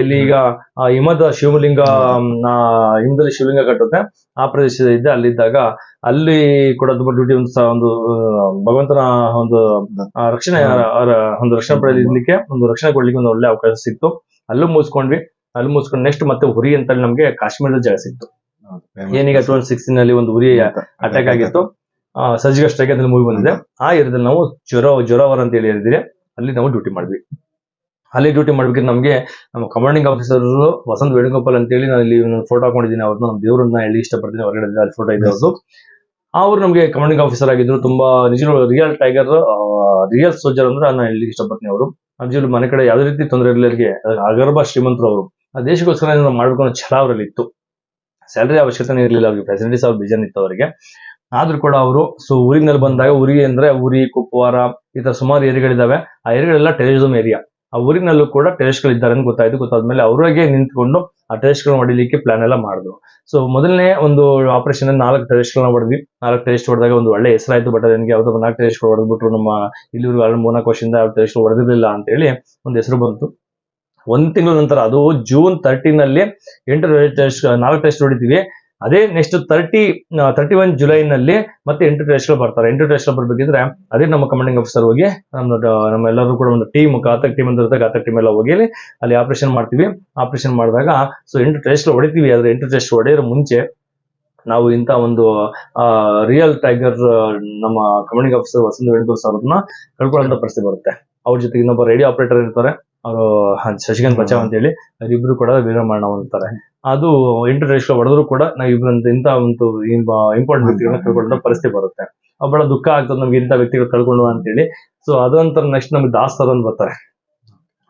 ಎಲ್ಲಿ ಈಗ ಆ ಹಿಮದ ಶಿವಲಿಂಗ ಹಿಮದಲ್ಲಿ ಶಿವಲಿಂಗ ಕಟ್ಟುತ್ತೆ. ಆ ಪ್ರದೇಶ ಇದ್ದೆ. ಅಲ್ಲಿದ್ದಾಗ ಅಲ್ಲಿ ಕೂಡ ತುಂಬಾ ಡ್ಯೂಟಿ ಒಂದು ಒಂದು ಭಗವಂತನ ಒಂದು ರಕ್ಷಣೆ ಒಂದು ರಕ್ಷಣೆ ಪಡೆಯಲಿಕ್ಕೆ ಒಂದು ರಕ್ಷಣೆ ಕೊಡ್ಲಿಕ್ಕೆ ಒಂದು ಒಳ್ಳೆ ಅವಕಾಶ ಸಿಕ್ತು. ಅಲ್ಲೂ ಮುಗಿಸ್ಕೊಂಡ್ವಿ. ಅಲ್ಲಿ ಮುಗಿಸ್ಕೊಂಡು ನೆಕ್ಸ್ಟ್ ಮತ್ತೆ ಉರಿ ಅಂತ ನಮ್ಗೆ ಕಾಶ್ಮೀರದ ಜಾಗ ಸಿಕ್ತು. ಏನೀಗ ಟೂ ತೌಸಂಡ್ ಸಿಕ್ಸ್ಟೀನ್ ಅಲ್ಲಿ ಒಂದು ಉರಿ ಅಟ್ಯಾಕ್ ಆಗಿತ್ತು. ಸರ್ಜಿಕಲ್ ಸ್ಟ್ರೈಕ್ ಅಂತ ಮೂವಿ ಬಂದಿದೆ. ಆ ಏರಿಯಾದಲ್ಲಿ ನಾವು ಜ್ವರ ಜ್ವರವರ್ ಅಂತ ಹೇಳಿ ಹೇಳಿದ್ರೆ ಅಲ್ಲಿ ನಾವು ಡ್ಯೂಟಿ ಮಾಡಿದ್ವಿ. ಅಲ್ಲಿ ಡ್ಯೂಟಿ ಮಾಡ್ಬೇಕಿದ್ರೆ ನಮಗೆ ನಮ್ಮ ಕಮಾಂಡಿಂಗ್ ಆಫೀಸರ್ ವಸಂತ್ ವೇಣುಗೋಪಾಲ್ ಅಂತ ಹೇಳಿ ನಾನು ಇಲ್ಲಿ ಫೋಟೋ ಹಾಕೊಂಡಿದ್ದೀನಿ. ಅವ್ರನ್ನ ನಮ್ಮ ದೇವ್ರನ್ನ ಹೇಳಿ ಇಷ್ಟಪಡ್ತೀನಿ. ಹೊರಗಡೆ ಅಲ್ಲಿ ಫೋಟೋ ಇದೆ ಅವ್ರದ್ದು ಅವ್ರು ನಮಗೆ ಕಮಾಂಡಿಂಗ್ ಆಫೀಸರ್ ಆಗಿದ್ರು. ತುಂಬಾ ನಿಜರು ರಿಯಲ್ ಟೈಗರ್ ರಿಯಲ್ ಸೋಜರ್ ಅಂದ್ರೆ ನಾನು ಹೇಳಿ ಇಷ್ಟಪಡ್ತೀನಿ ಅವರು. ನಿಜವಾಗ್ಲೂ ಮನೆ ಕಡೆ ಯಾವುದೇ ರೀತಿ ತೊಂದರೆ ಇರಲಿಕ್ಕೆ ಅಗರ್ಭ ಶ್ರೀಮಂತರು ಅವರು. ಆ ದೇಶಕ್ಕೋಸ್ಕರ ಅನ್ನೋ ಛಲ ಅವರಲ್ಲಿ ಇತ್ತು. ಸ್ಯಾಲರಿ ಅವಶ್ಯಕತೆ ಇರಲಿಲ್ಲ ಅವ್ರಿಗೆ. ಫೆಸಿಲಿಟೀಸ್ ಅವ್ರ ಬಿಜನ್ ಇತ್ತು ಅವರಿಗೆ. ಆದ್ರೂ ಕೂಡ ಅವರು, ಸೊ ಊರಿನಲ್ಲಿ ಬಂದಾಗ ಉರಿ ಅಂದ್ರೆ ಉರಿ ಕುಪ್ವಾರ, ಈ ತರ ಸುಮಾರು ಏರಿಯಾಗಳಿದಾವೆ ಆ ಏರಿಯಾಗಳೆಲ್ಲ ಟೆರಿಸಮ್ ಏರಿಯಾ ಆ ಊರಿನಲ್ಲೂ ಕೂಡ ಟೆರರಿಸ್ಟ್ಗಳು ಇದ್ದಾರೆ ಅಂತ ಗೊತ್ತಾಯ್ತು. ಗೊತ್ತಾದ್ಮೇಲೆ ಅವ್ರಿಗೆ ನಿಂತ್ಕೊಂಡು ಆ ಟೆರರಿಸ್ಟ್ಗಳನ್ನ ಹೊಡಿಲಿಕ್ಕೆ ಪ್ಲಾನ್ ಎಲ್ಲ ಮಾಡಿದ್ರು. ಸೊ ಮೊದಲನೇ ಒಂದು ಆಪರೇಷನ್ ನಾಲ್ಕು ಟೆರರಿಸ್ಟ್ಗಳನ್ನ ಹೊಡೆದ್ವಿ. ನಾಲ್ಕು ಟೆಸ್ಟ್ ಹೊಡೆದಾಗ ಒಂದು ಒಳ್ಳೆ ಹೆಸರಾಯ್ತು ಬಟ್ ನನಗೆ ಯಾವ್ದೋ ನಾಲ್ಕು ಟೆರರಿಸ್ಟ್ ಹೊಡೆದ್ಬಿಟ್ರು, ನಮ್ಮ ಇಲ್ಲಿವರೆಗೂ ಮೂರ್ನಾಲ್ಕು ವರ್ಷದಿಂದ ಟೆಸ್ಟ್ ಹೊಡೆದಿರಲಿಲ್ಲ ಅಂತ ಹೇಳಿ ಒಂದು ಹೆಸರು ಬಂತು. ಒಂದ್ ತಿಂಗಳ ನಂತರ, ಅದು ಜೂನ್ ತರ್ಟೀನಲ್ಲಿ ಎಂಟು ಟೆಸ್ಟ್ ನಾಲ್ಕು ಟೆಸ್ಟ್ ಹೊಡಿತೀವಿ. ಅದೇ ನೆಕ್ಸ್ಟ್ ತರ್ಟಿ ತರ್ಟಿ ಒನ್ ಜುಲೈನಲ್ಲಿ ಮತ್ತೆ ಎಂಟು ಟೆಸ್ಟ್ಗಳು ಬರ್ತಾರೆ. ಎಂಟು ಟೆಸ್ಟ್ ಬರ್ಬೇಕಿದ್ರೆ ಅದೇ ನಮ್ಮ ಕಮಾಂಡಿಂಗ್ ಆಫೀಸರ್ ಹೋಗಿ, ನಮ್ಮ ನಮ್ಮ ಎಲ್ಲರೂ ಕೂಡ ಒಂದು ಟೀಮ್ ಘಾತಕ್ ಟೀಮ್ ಅಂತ ಇರುತ್ತೆ ಟೀಮ್ ಎಲ್ಲ ಹೋಗಿ ಅಲ್ಲಿ ಆಪರೇಷನ್ ಮಾಡ್ತೀವಿ. ಆಪರೇಷನ್ ಮಾಡಿದಾಗ ಸೊ ಎಂಟು ಟೆಸ್ಟ್ ಹೊಡಿತೀವಿ. ಆದ್ರೆ ಎಂಟು ಟೆಸ್ಟ್ ಹೊಡೆಯೋದ್ರ ಮುಂಚೆ ನಾವು ಇಂಥ ಒಂದು ರಿಯಲ್ ಟೈಗರ್ ನಮ್ಮ ಕಮಾಂಡಿಂಗ್ ಆಫೀಸರ್ ವಸಂತ ಸರ್ ಅವ್ರನ್ನ ಕಳ್ಕೊಳ್ಳೋ ಪರಿಸ್ಥಿತಿ ಬರುತ್ತೆ. ಅವ್ರ ಜೊತೆಗೆ ಇನ್ನೊಬ್ಬ ರೇಡಿಯೋ ಆಪರೇಟರ್ ಇರ್ತಾರೆ. ಅವರು ಶಶಿಕಾಂತ್ ಬಚಾವ್ ಅಂತ ಹೇಳಿ, ಅವರಿಬ್ರು ಕೂಡ ವೀರಮರಣ ಹೊಂದ್ತಾರೆ. ಅದು ಎಂಟು ಟೆಸ್ಟ್ ಹೊಡೆದ್ರು ಕೂಡ ನಾವು ಇಬ್ಬರಂತ ಇಂಥ ಒಂದು ಇಂಪಾರ್ಟೆಂಟ್ ವ್ಯಕ್ತಿಗಳನ್ನ ಕಳ್ಕೊಂಡ ಪರಿಸ್ಥಿತಿ ಬರುತ್ತೆ. ಬಹಳ ದುಃಖ ಆಗ್ತದೆ ನಮ್ಗೆ ಇಂಥ ವ್ಯಕ್ತಿಗಳು ಕಳ್ಕೊಂಡು ಅಂತೇಳಿ. ಸೊ ಅದಂತರ ನೆಕ್ಸ್ಟ್ ನಮ್ಗೆ ದಾಸ್ ಅಂತ ಬರ್ತಾರೆ.